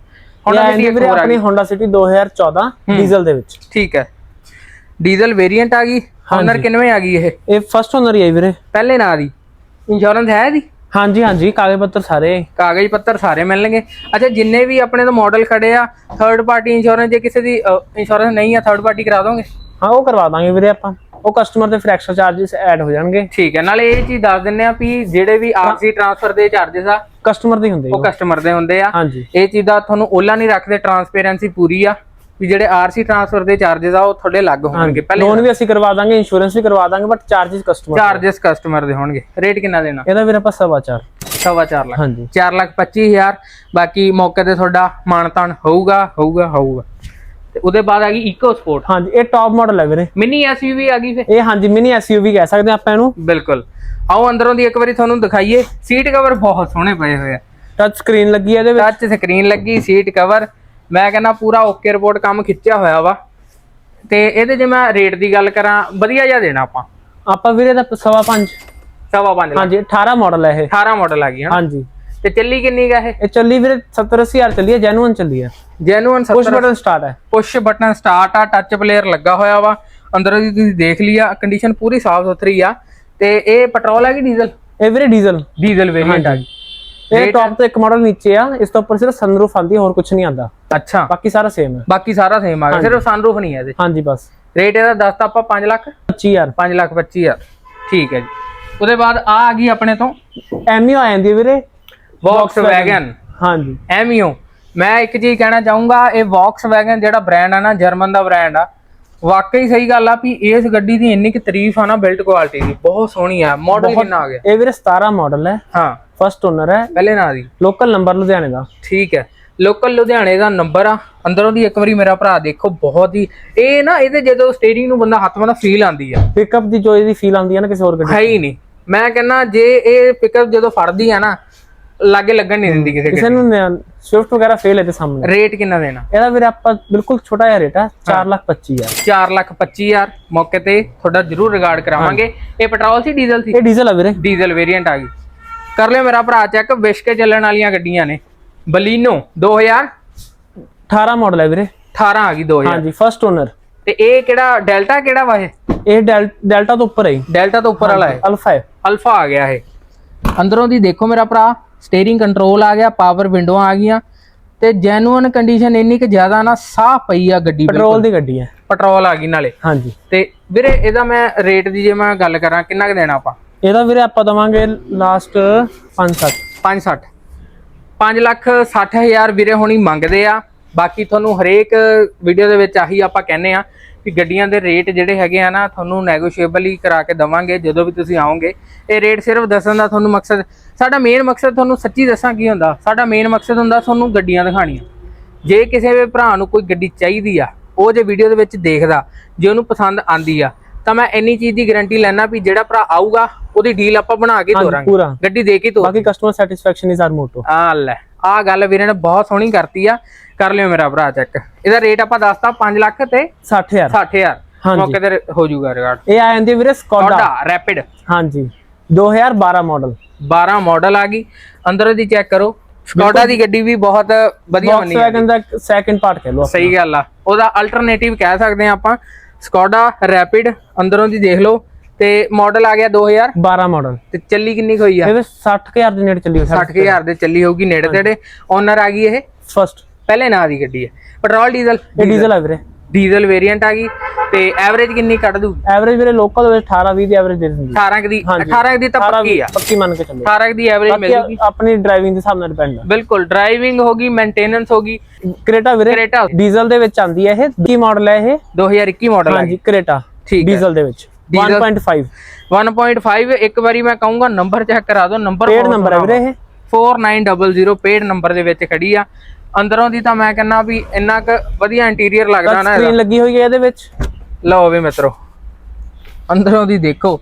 ਹੁਣ ਅਸੀਂ ਆਪਣੀ Honda City 2014 ਡੀਜ਼ਲ ਦੇ ਵਿੱਚ। ਠੀਕ ਹੈ। ਡੀਜ਼ਲ ਵੇਰੀਐਂਟ ਆ ਗਈ ਓਨਰ ਕਿੰਨਵੇਂ ਆ ਗਈ ਇਹ? ਇਹ ਫਸਟ ਓਨਰ ਹੀ ਆ ਵੀਰੇ। ਪਹਿਲੇ ਨਾਂ ਦੀ। ਇੰਸ਼ੋਰੈਂਸ ਹੈ ਇਹਦੀ? ਹਾਂਜੀ ਹਾਂਜੀ ਕਾਗਜ਼ ਪੱਤਰ ਸਾਰੇ ਕਾਗਜ਼ ਪੱਤਰ ਸਾਰੇ ਮਿਲਣਗੇ। ਅੱਛਾ ਜਿੰਨੇ ਵੀ ਆਪਣੇ ਤੋਂ ਮਾਡਲ ਖੜੇ ਆ ਥਰਡ ਪਾਰਟੀ ਇੰਸ਼ੋਰੈਂਸ ਜੇ ਕਿਸੇ ਦੀ ਇੰਸ਼ੋਰੈਂਸ ਨਹੀਂ ਆ ਥਰਡ ਪਾਰਟੀ ਕਰਾ ਦੋਗੇ? ਹਾਂ ਉਹ ਕਰਵਾ ਦਾਂਗੇ ਵੀਰੇ ਆਪਾਂ। ਉਹ ਕਸਟਮਰ ਦੇ ਫ੍ਰੈਕਸ਼ਨ ਚਾਰजेस ਐਡ ਹੋ ਜਾਣਗੇ। ਠੀਕ ਹੈ ਨਾਲੇ ਇਹ ਚੀਜ਼ ਦੱਸ ਦਿੰਨੇ ਆ ਵੀ ਜਿਹੜੇ ਵੀ ਆਰਸੀ ਟ੍ਰਾਂਸਫਰ ਦੇ ਚਾਰजेस ਆ ਕਸਟਮਰ ਦੇ ਹੁੰਦੇ ਉਹ ਕਸਟਮਰ ਦੇ ਹੁੰਦੇ ਆ। ਇਹ ਚੀਜ਼ ਦਾ ਤੁਹਾਨੂੰ ਓਲਾ ਨਹੀਂ ਰੱਖਦੇ ਟ੍ਰਾਂਸਪੇਰੈਂਸੀ ਪੂਰੀ ਆ। ਵੀ ਜਿਹੜੇ ਆਰਸੀ ਟ੍ਰਾਂਸਫਰ ਦੇ ਚਾਰजेस ਆ ਉਹ ਤੁਹਾਡੇ ਲੱਗ ਹੋਣਗੇ। ਪਹਿਲੇ ਲੋਨ ਵੀ ਅਸੀਂ ਕਰਵਾ ਦਾਂਗੇ ਇੰਸ਼ੋਰੈਂਸ ਵੀ ਕਰਵਾ ਦਾਂਗੇ but charges customer charges customer ਦੇ ਹੋਣਗੇ। ਰੇਟ ਕਿੰਨਾ ਦੇਣਾ? ਇਹਦਾ ਵੀਰ ਆਪਾਂ 4.5 ਸਵਾ 4 ਲੱਖ। ਹਾਂਜੀ। 4 ਲੱਖ 25000 ਬਾਕੀ ਮੌਕੇ ਤੇ ਤੁਹਾਡਾ ਮਾਨਤਾਨ ਹੋਊਗਾ ਹੋਊਗਾ ਹੋਊਗਾ। ਤੇ ਉਹਦੇ ਬਾਅਦ ਆ ਗਈ ਇਕੋ ਸਪੋਰਟ ਹਾਂਜੀ ਇਹ ਟਾਪ ਮਾਡਲ ਹੈ ਵੀਰੇ। ਮਿਨੀ ਐਸਯੂਵੀ ਆ ਗਈ ਫੇ ਇਹ ਹਾਂਜੀ ਮਿਨੀ ਐਸਯੂਵੀ ਕਹਿ ਸਕਦੇ ਆਪਾਂ ਇਹਨੂੰ। ਬਿਲਕੁਲ। ਆਓ ਅੰਦਰੋਂ ਦੀ ਇੱਕ ਵਾਰੀ ਤੁਹਾਨੂੰ ਦਿਖਾਈਏ। ਸੀਟ ਕਵਰ ਬਹੁਤ ਸੋਹਣੇ ਪਏ ਹੋਏ ਆ। ਟੱਚ ਸਕਰੀਨ ਲੱਗੀ ਹੈ ਇਹਦੇ ਵਿੱਚ। ਟੱਚ ਸਕਰੀਨ ਲੱਗੀ ਸੀਟ ਕਵਰ ਮੈਂ ਕਹਿੰਦਾ ਪੂਰਾ ਓਕੇ ਰਿਪੋਰਟ ਕੰਮ ਖਿੱਚਿਆ ਹੋਇਆ ਵਾ। ਤੇ ਇਹਦੇ ਜੇ ਮੈਂ ਰੇਟ ਦੀ ਗੱਲ ਕਰਾਂ ਵਧੀਆ ਜਿਹਾ ਦੇਣਾ ਆਪਾਂ। ਆਪਾਂ ਵੀਰੇ ਦਾ ਸਵਾ ਪੰਜ। ਸਵਾ ਪੰਜ ਲੱਖ। ਹਾਂਜੀ 18 ਮਾਡਲ ਹੈ ਇਹ। 18 ਮਾਡਲ ਆ ਗਈ ਹਾਂਜੀ। ਤੇ ਚੱਲੀ ਕਿੰਨੀ ਗਾ ਇਹ? ਇਹ ਚੱਲੀ ਵੀਰੇ 70 80000 ਚੱਲੀ ਹੈ ਜੈਨੂਅਨ ਚੱਲੀ ਹੈ ਜੈਨੂਅਨ ਪੁਸ਼ 70 ਬਟਨ ਸਟਾਰਟ ਹੈ ਪੁਸ਼ ਬਟਨ ਸਟਾਰਟ ਆ ਟੱਚ ਪਲੇਅਰ ਲੱਗਾ ਹੋਇਆ ਵਾ। ਅੰਦਰੋਂ ਦੀ ਤੁਸੀਂ ਦੇਖ ਲਿਆ ਕੰਡੀਸ਼ਨ ਪੂਰੀ ਸਾਫ਼ ਸੁਥਰੀ ਆ। ਤੇ ਇਹ ਪੈਟਰੋਲ ਹੈ ਕਿ ਡੀਜ਼ਲ ਇਹ ਵੀਰੇ ਡੀਜ਼ਲ ਡੀਜ਼ਲ ਵੇਰੀਐਂਟ ਆ ਗਈ। ਇਹ ਟੌਪ ਤੋਂ ਇੱਕ ਮਾਡਲ ਨੀਚੇ ਆ ਇਸ ਤੋਂ ਉੱਪਰ ਸਿਰਫ ਸਨਰੂਫ ਆਂਦੀ ਹੋਰ ਕੁਝ ਨਹੀਂ ਆਂਦਾ ਅੱਛਾ। ਬਾਕੀ ਸਾਰਾ ਸੇਮ ਹੈ। ਬਾਕੀ ਸਾਰਾ ਸੇਮ ਆ ਗਿਆ। ਸਿਰਫ ਸਨਰੂਫ ਨਹੀਂ ਹੈ ਇਹਦੇ ਹਾਂਜੀ ਬਸ। ਰੇਟ ਇਹਦਾ ਦੱਸਤਾ ਆਪਾਂ 5 ਲੱਖ? 25000 5 ਲੱਖ 25 ਹਜ਼ਾਰ। ਠੀਕ ਹੈ ਜੀ। ਉਹਦੇ ਬਾਅਦ ਆ ਆ ਗਈ ਆਪਣੇ ਤੋਂ। ਐਮੀ ਆ ਜਾਂਦੀ ਵੀਰੇ। ਵੌਕਸਵੈਗਨ ਹਾਂਜੀ। ਐਮੀਓ ਮੈਂ ਇੱਕ ਚੀਜ਼ ਕਹਿਣਾ ਚਾਹੂੰਗਾ ਇਹ ਵੌਕਸਵੈਗਨ ਜਿਹੜਾ ਬ੍ਰਾਂਡ ਆ ਨਾ ਜਰਮਨ ਦਾ ਬ੍ਰਾਂਡ ਆ ਵਾਕਈ ਸਹੀ ਗੱਲ ਆ ਵੀ ਇਸ ਗੱਡੀ ਦੀ ਇੰਨੀ ਕਿ ਤਾਰੀਫ ਆ ਨਾ ਬਿਲਡ ਕੁਆਲਿਟੀ ਦੀ। ਬਹੁਤ ਸੋਹਣੀ ਆ। ਮਾਡਲ ਕਿੰਨਾ ਆ ਗਿਆ? ਇਹ ਵੀਰੇ 17 ਮਾਡਲ ਹੈ। ਹਾਂ। ਫਸਟ ਓਨਰ ਹੈ। ਪਹਿਲੇ ਨਾਂ ਦੀ। ਲੋਕਲ ਨੰਬਰ ਲੁਧਿਆਣੇ ਦਾ। ਠੀਕ ਹੈ। ਲੋਕਲ ਲੁਧਿਆਣੇ ਦਾ ਨੰਬਰ ਆ। ਅੰਦਰੋਂ ਦੀ ਇੱਕ ਵਾਰੀ ਮੇਰਾ ਭਰਾ ਦੇਖੋ ਬਹੁਤ ਹੀ ਇਹ ਨਾ ਇਹਦੇ ਜਦੋਂ ਸਟੀਅਰਿੰਗ ਨੂੰ ਬੰਦਾ ਹੱਥ ਮਾਰਦਾ ਫੀਲ ਆਂਦੀ ਆ। ਪਿਕਅਪ ਦੀ ਜੋ ਇਹਦੀ ਫੀਲ ਆਉਂਦੀ ਹੈ ਨਾ ਕਿਸੇ ਹੋਰ ਗੱਡੀ ਹੈ ਹੀ ਨਹੀਂ। ਮੈਂ ਕਹਿੰਦਾ ਜੇ ਇਹ ਪਿਕਅਪ ਜਦੋਂ ਫੜਦੀ ਆ ਨਾ ਲਾਗੇ ਲੱਗਣ ਨਹੀਂ ਦਿੰਦੀ ਕਿਸੇ ਕਿਸੇ ਨੂੰ ਸਵਿਫਟ ਵਗੈਰਾ ਫੇਲ ਹੈ ਤੇ ਸਾਹਮਣੇ। ਰੇਟ ਕਿੰਨਾ ਦੇਣਾ? ਇਹਦਾ ਵੀਰੇ ਆਪਾਂ ਬਿਲਕੁਲ ਛੋਟਾ ਜਿਹਾ ਰੇਟ ਹੈ। 425000 4 ਲੱਖ 25000 ਮੌਕੇ ਤੇ ਤੁਹਾਡਾ ਜ਼ਰੂਰ ਰਿਗਾਰਡ ਕਰਾਵਾਂਗੇ। ਇਹ ਪੈਟਰੋਲ ਸੀ ਡੀਜ਼ਲ ਸੀ? ਇਹ ਡੀਜ਼ਲ ਹੈ ਵੀਰੇ। ਡੀਜ਼ਲ ਵੇਰੀਐਂਟ ਆ ਗਈ। ਕਰ ਲਿਓ ਮੇਰਾ ਭਰਾ ਚੈੱਕ ਵਿਸ਼ ਕੇ ਚੱਲਣ ਵਾਲੀਆਂ ਗੱਡੀਆਂ ਨੇ। ਬਲੀਨੋ 2018 18 ਮਾਡਲ ਹੈ ਵੀਰੇ। ਆ ਗਈ 2000 ਹਾਂਜੀ ਫਸਟ ਓਨਰ ਤੇ ਇਹ ਕਿਹੜਾ ਡੈਲਟਾ ਕਿਹੜਾ ਵਾ ਇਹ? ਇਹ ਡੈਲ- ਡੈਲਟਾ ਤੋਂ ਉੱਪਰ ਹੈ। ਡੈਲਟਾ ਤੋਂ ਉੱਪਰ ਵਾਲਾ ਹੈ। ਅਲਫਾ ਹੈ। ਅਲਫਾ ਆ ਗਿਆ ਇਹ। ਅੰਦਰੋਂ ਦੀ ਦੇਖੋ ਮੇਰਾ ਭਰਾ ਸਟੀਅਰਿੰਗ ਕੰਟਰੋਲ ਆ ਗਿਆ ਪਾਵਰ ਵਿੰਡੋਆਂ ਆ ਗਈਆਂ। ਤੇ ਜੈਨੂਅਨ ਕੰਡੀਸ਼ਨ ਇੰਨੀ ਕਿ ਜ਼ਿਆਦਾ ਨਾ ਸਾਹ ਪਈ ਆ ਗੱਡੀ ਪੈਟਰੋਲ ਦੀ ਗੱਡੀ ਹੈ। ਪੈਟਰੋਲ ਆ ਗਈ ਨਾਲੇ। ਹਾਂਜੀ। ਤੇ ਵੀਰੇ ਇਹਦਾ ਮੈਂ ਰੇਟ ਦੀ ਜੇ ਮੈਂ ਗੱਲ ਕਰਾਂ ਕਿੰਨਾ ਕੁ ਦੇਣਾ ਆਪਾਂ? ਇਹਦਾ ਵੀਰੇ ਆਪਾਂ ਦਵਾਂਗੇ ਲਾਸਟ 5-7 560 5 ਲੱਖ 60 ਹਜ਼ਾਰ ਵੀਰੇ ਹੋਣੀ ਮੰਗਦੇ ਆ। ਬਾਕੀ ਤੁਹਾਨੂੰ ਹਰੇਕ ਵੀਡੀਓ ਦੇ ਵਿੱਚ ਆਹੀ ਆਪਾਂ ਕਹਿੰਨੇ ਆ ਕਿ ਗੱਡੀਆਂ ਦੇ ਰੇਟ ਜਿਹੜੇ ਹੈਗੇ ਆ ਨਾ, ਤੁਹਾਨੂੰ ਨੈਗੋਸ਼ੀਏਬਲ ਹੀ ਕਰਾ ਕੇ ਦਵਾਂਗੇ, ਜਦੋਂ ਵੀ ਤੁਸੀਂ ਆਓਗੇ। ਇਹ ਰੇਟ ਸਿਰਫ ਦੱਸਣ ਦਾ ਤੁਹਾਨੂੰ ਮਕਸਦ, ਸਾਡਾ ਮੇਨ ਮਕਸਦ ਤੁਹਾਨੂੰ ਸੱਚੀ ਦੱਸਾਂ ਕੀ ਹੁੰਦਾ? ਸਾਡਾ ਮੇਨ ਮਕਸਦ ਹੁੰਦਾ ਤੁਹਾਨੂੰ ਗੱਡੀਆਂ ਦਿਖਾਣੀਆਂ ਜੇ ਕਿਸੇ ਵੀ ਭਰਾ ਨੂੰ ਕੋਈ ਗੱਡੀ ਚਾਹੀਦੀ ਆ, ਉਹ ਜੇ ਵੀਡੀਓ ਦੇ ਵਿੱਚ ਦੇਖਦਾ, ਜੇ ਉਹਨੂੰ ਪਸੰਦ ਆਂਦੀ ਆ ਤਾਂ ਮੈਂ ਇੰਨੀ ਚੀਜ਼ ਦੀ ਗਾਰੰਟੀ ਲੈਣਾ ਵੀ ਜਿਹੜਾ ਭਰਾ ਆਊਗਾ ਉਹਦੀ ਡੀਲ ਆਪਾਂ ਬਣਾ ਕੇ ਤੋਰਾਂਗੇ। ਗੱਡੀ ਦੇ ਕੇ ਤੋਰ ਬਾਕੀ customer satisfaction is our motto ਆ ਲੈ ਆ ਗੱਲ ਵੀਰੇ ਨੇ ਬਹੁਤ ਸੋਹਣੀ ਕਰਤੀ ਆ। ਕਰ ਲਿਓ ਮੇਰਾ ਭਰਾ ਚੈੱਕ ਇਹਦਾ ਰੇਟ ਆਪਾਂ ਦੱਸਤਾ 5 ਲੱਖ ਤੇ 60000 60000 ਹਾਂਜੀ। ਮੌਕੇ ਤੇ ਹੋ ਜਾਊਗਾ ਰਿਗਾਰਡ ਇਹ ਆ ਜਾਂਦੀ ਹੈ ਵੀਰੇ ਸਕੋਡਾ ਰੈਪਿਡ ਹਾਂਜੀ। 2012 ਮਾਡਲ 12 ਮਾਡਲ ਆ ਗਈ। ਅੰਦਰ ਦੀ ਚੈੱਕ ਕਰੋ। ਸਕੋਡਾ ਦੀ ਗੱਡੀ ਵੀ ਬਹੁਤ ਵਧੀਆ ਬਣੀ ਆ। ਵੈਗਨ ਦਾ ਸੈਕੰਡ ਪਾਰਟ ਕਹਿ ਲਓ ਸਹੀ ਗੱਲ ਆ। ਉਹਦਾ ਅਲਟਰਨੇਟਿਵ ਕਹਿ ਸਕਦੇ ਆ ਆਪਾਂ। ਸਕੋਡਾ ਰੈਪਿਡ ਅੰਦਰੋਂ ਦੀ ਦੇਖ ਲਓ ਤੇ ਮਾਡਲ ਆ ਗਿਆ 2000 12 ਮਾਡਲ। ਤੇ ਚੱਲੀ ਕਿੰਨੀ ਹੋਈ ਆ? ਇਹ 60000 ਦੇ ਨੇੜੇ ਚੱਲੀ ਹੋਈ 60000 ਦੇ ਚੱਲੀ ਹੋਊਗੀ ਨੇੜੇ ਤੇੜੇ। ਓਨਰ ਆ ਗਈ ਇਹ? ਫਸਟ ਪਹਿਲੇ ਨਾਂ ਦੀ ਗੱਡੀ ਹੈ ਪੈਟਰੋਲ ਡੀਜ਼ਲ? ਇਹ ਡੀਜ਼ਲ ਹੈ ਵੀਰੇ। ਡੀਜ਼ਲ ਵੇਰੀਐਂਟ ਆ ਗਈ। ਤੇ ਐਵਰੇਜ ਕਿੰਨੀ ਕੱਢ ਦੂ ਐਵਰੇਜ ਵੀਰੇ ਲੋਕਲ ਵਿੱਚ 18 20 ਦੀ ਐਵਰੇਜ ਦੇ ਦਿੰਦੀ 18 ਕੁ ਦੀ ਹਾਂਜੀ। 18 ਕੁ ਦੀ ਤਾਂ 18 ਪੱਕੀ ਆ। ਪੱਕੀ ਮੰਨ ਕੇ ਚੱਲੋ। 18 ਕੁ ਦੀ ਐਵਰੇਜ ਮਿਲ ਜੂਗੀ ਆਪਣੀ ਡਰਾਈਵਿੰਗ ਦੇ ਹਿਸਾਬ ਨਾਲ ਡਿਪੈਂਡ ਹੈ ਬਿਲਕੁਲ ਡਰਾਈਵਿੰਗ ਹੋਗੀ ਮੇਨਟੇਨੈਂਸ ਹੋਗੀ ਕ੍ਰੇਟਾ ਵੀਰੇ Creta। ਡੀਜ਼ਲ ਦੇ ਵਿੱਚ ਆਂਦੀ ਹੈ ਇਹ। ਕੀ ਮਾਡਲ ਹੈ ਇਹ? 2021 ਮਾਡਲ ਆ ਹਾਂਜੀ ਕ੍ਰੇਟਾ। ਠੀਕ ਹੈ। ਡੀਜ਼ਲ ਦੇ ਵਿੱਚ। Diesel- 1.5 1.5 ਇੱਕ ਵਾਰੀ ਮੈਂ ਕਹੂੰਗਾ ਨੰਬਰ ਚੈੱਕ ਕਰਾ ਦਿਓ ਨੰਬਰ ਪੇਡ ਨੰਬਰ ਹੈ ਵੀਰੇ ਇਹ। 4900 ਪੇਡ ਨੰਬਰ ਦੇ ਵਿੱਚ ਖੜੀ ਆ। ਅੰਦਰੋਂ ਦੀ ਤਾਂ ਮੈਂ ਕਹਿੰਨਾ ਵੀ ਇੰਨਾ ਕੁ ਵਧੀਆ ਇੰਟੀਰੀਅਰ ਲੱਗਦਾ ਨਾ ਸਕਰੀਨ ਲੱਗੀ ਹੋਈ ਹੈ ਇਹਦੇ ਵਿੱਚ। ਲਓ ਵੀ ਮਿੱਤਰੋ ਅੰਦਰੋਂ ਦੀ ਦੇਖੋ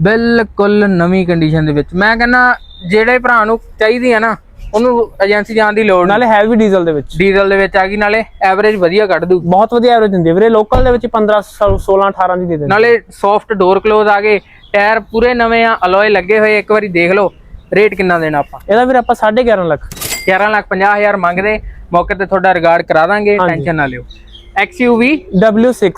ਬਿਲਕੁਲ ਨਵੀਂ ਕੰਡੀਸ਼ਨ ਦੇ ਵਿੱਚ। ਮੈਂ ਕਹਿੰਨਾ ਜਿਹੜੇ ਭਰਾ ਨੂੰ ਚਾਹੀਦੀ ਆ ਨਾ ਉਹਨੂੰ ਏਜੰਸੀ ਜਾਣ ਦੀ ਲੋੜ ਨਾਲੇ ਹੈਵੀ ਡੀਜ਼ਲ ਦੇ ਵਿੱਚ। ਡੀਜ਼ਲ ਦੇ ਵਿੱਚ ਆ ਗਈ ਨਾਲੇ ਐਵਰੇਜ ਵਧੀਆ ਕੱਢ ਦੂ ਬਹੁਤ ਵਧੀਆ ਐਵਰੇਜ ਦਿੰਦੀ ਵੀਰੇ। ਲੋਕਲ ਦੇ ਵਿੱਚ 15 16 18 ਦੀ ਦੇ ਦਿੰਦੀ। ਨਾਲੇ ਸੌਫਟ ਡੋਰ ਕਲੋਜ਼ ਆ ਗਏ ਟਾਇਰ ਪੂਰੇ ਨਵੇਂ ਆ ਅਲੋਏ ਲੱਗੇ ਹੋਏ ਇੱਕ ਵਾਰੀ ਦੇਖ ਲਓ ਰੇਟ ਕਿੰਨਾ ਦੇਣਾ ਆਪਾਂ। ਇਹਦਾ ਵੀਰੇ ਆਪਾਂ 11.5 ਲੱਖ। 11 ਲੱਖ 50 ਹਜ਼ਾਰ ਮੰਗਦੇ ਮੌਕੇ ਤੇ ਤੁਹਾਡਾ ਰਿਗਾਰਡ ਕਰਾ ਦਾਂਗੇ। ਟੈਨਸ਼ਨ ਨਾ ਲਿਓ। XUV W6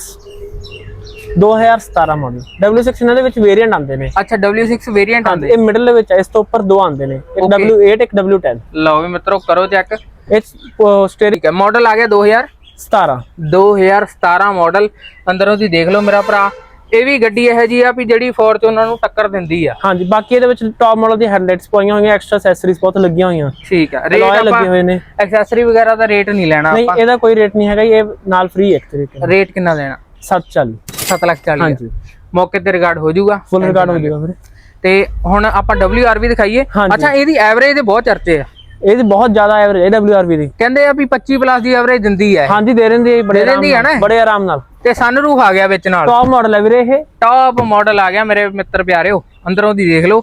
2017 ਮਾਡਲ W6 ਇਹਨਾਂ ਦੇ ਵਿੱਚ ਵੇਰੀਐਂਟ ਆਉਂਦੇ ਨੇ। ਅੱਛਾ W6 ਵੇਰੀਐਂਟ ਆਉਂਦੇ। ਇਹ ਮਿਡਲ ਦੇ ਵਿੱਚ ਹੈ ਇਸ ਤੋਂ ਉੱਪਰ ਦੋ ਆਉਂਦੇ ਨੇ। ਇੱਕ Okay. W8 ਇੱਕ W10 ਲਓ ਵੀ ਮਿੱਤਰੋ ਕਰੋ ਚੈੱਕ ਇਹ ਸਟੇਰਿੰਗ ਠੀਕ ਹੈ ਮਾਡਲ ਆ ਗਿਆ 2000 17 2017 ਮਾਡਲ ਅੰਦਰੋਂ ਦੀ ਦੇਖ ਲਓ ਮੇਰਾ ਭਰਾ ਇਹ ਵੀ ਗੱਡੀ ਇਹੋ ਜੀ ਆ ਵੀ ਜਿਹੜੀ ਫੋਰਚੂਨਰ ਨੂੰ ਟੱਕਰ ਦਿੰਦੀ ਆ। ਹਾਂਜੀ ਬਾਕੀ ਇਹਦੇ ਵਿੱਚ ਟੌਪ ਮਾਡਲ ਦੀ ਹੈਡਲਾਈਟਸ ਪਾਈਆਂ ਹੋਈਆਂ ਐਕਸਟਰਾ ਐਕਸੈਸਰੀਜ਼ ਬਹੁਤ ਲੱਗੀਆਂ ਹੋਈਆਂ। ਠੀਕ ਆ ਰੇਟ ਲੱਗੇ ਆਪਾਂ ਹੋਏ ਨੇ। ਐਕਸੈਸਰੀ ਵਗੈਰਾ ਦਾ ਰੇਟ ਨਹੀਂ ਲੈਣਾ ਨਹੀਂ ਆਪਾਂ। ਇਹਦਾ ਕੋਈ ਰੇਟ ਨਹੀਂ ਹੈਗਾ ਇਹ ਨਾਲ ਫ੍ਰੀ ਹੈ ਰੇਟ ਕਿੰਨਾ ਦੇਣਾ? 740 7 ਲੱਖ 40 ਹਾਂਜੀ। ਮੌਕੇ ਤੇ ਰਿਗਾਰਡ ਹੋ ਜਾਊਗਾ। ਫੁੱਲ ਰਿਕਾਰਡ ਹੋ ਜਾਏਗਾ ਵੀਰੇ। ਤੇ ਹੁਣ ਆਪਾਂ WR ਵੀ ਦਿਖਾਈਏ। ਅੱਛਾ ਇਹਦੀ ਐਵਰੇਜ ਦੇ ਬਹੁਤ ਚਰਚੇ ਆ। ਇਹਦੀ ਬਹੁਤ ਜ਼ਿਆਦਾ ਐਵਰੇਜ ਹੈ WRV ਦੀ। ਕਹਿੰਦੇ ਆ ਵੀ 25 ਪਲੱਸ ਦੀ ਐਵਰੇਜ ਦਿੰਦੀ ਹੈ ਹਾਂਜੀ ਦੇ ਰਹਿੰਦੀ ਹੈ ਬੜੇ ਦਿੰਦੀ ਹੈ ਨਾ? ਬੜੇ ਆਰਾਮ ਨਾਲ। ਤੇ ਸਨਰੂਫ ਆ ਗਿਆ ਵਿੱਚ ਨਾਲ। ਟੌਪ ਮਾਡਲ ਹੈ ਵੀਰੇ ਇਹ। ਟਾਪ ਮਾਡਲ ਆ ਗਿਆ ਮੇਰੇ ਮਿੱਤਰ ਪਿਆਰਿਓ। ਅੰਦਰੋਂ ਦੀ ਦੇਖ ਲਓ।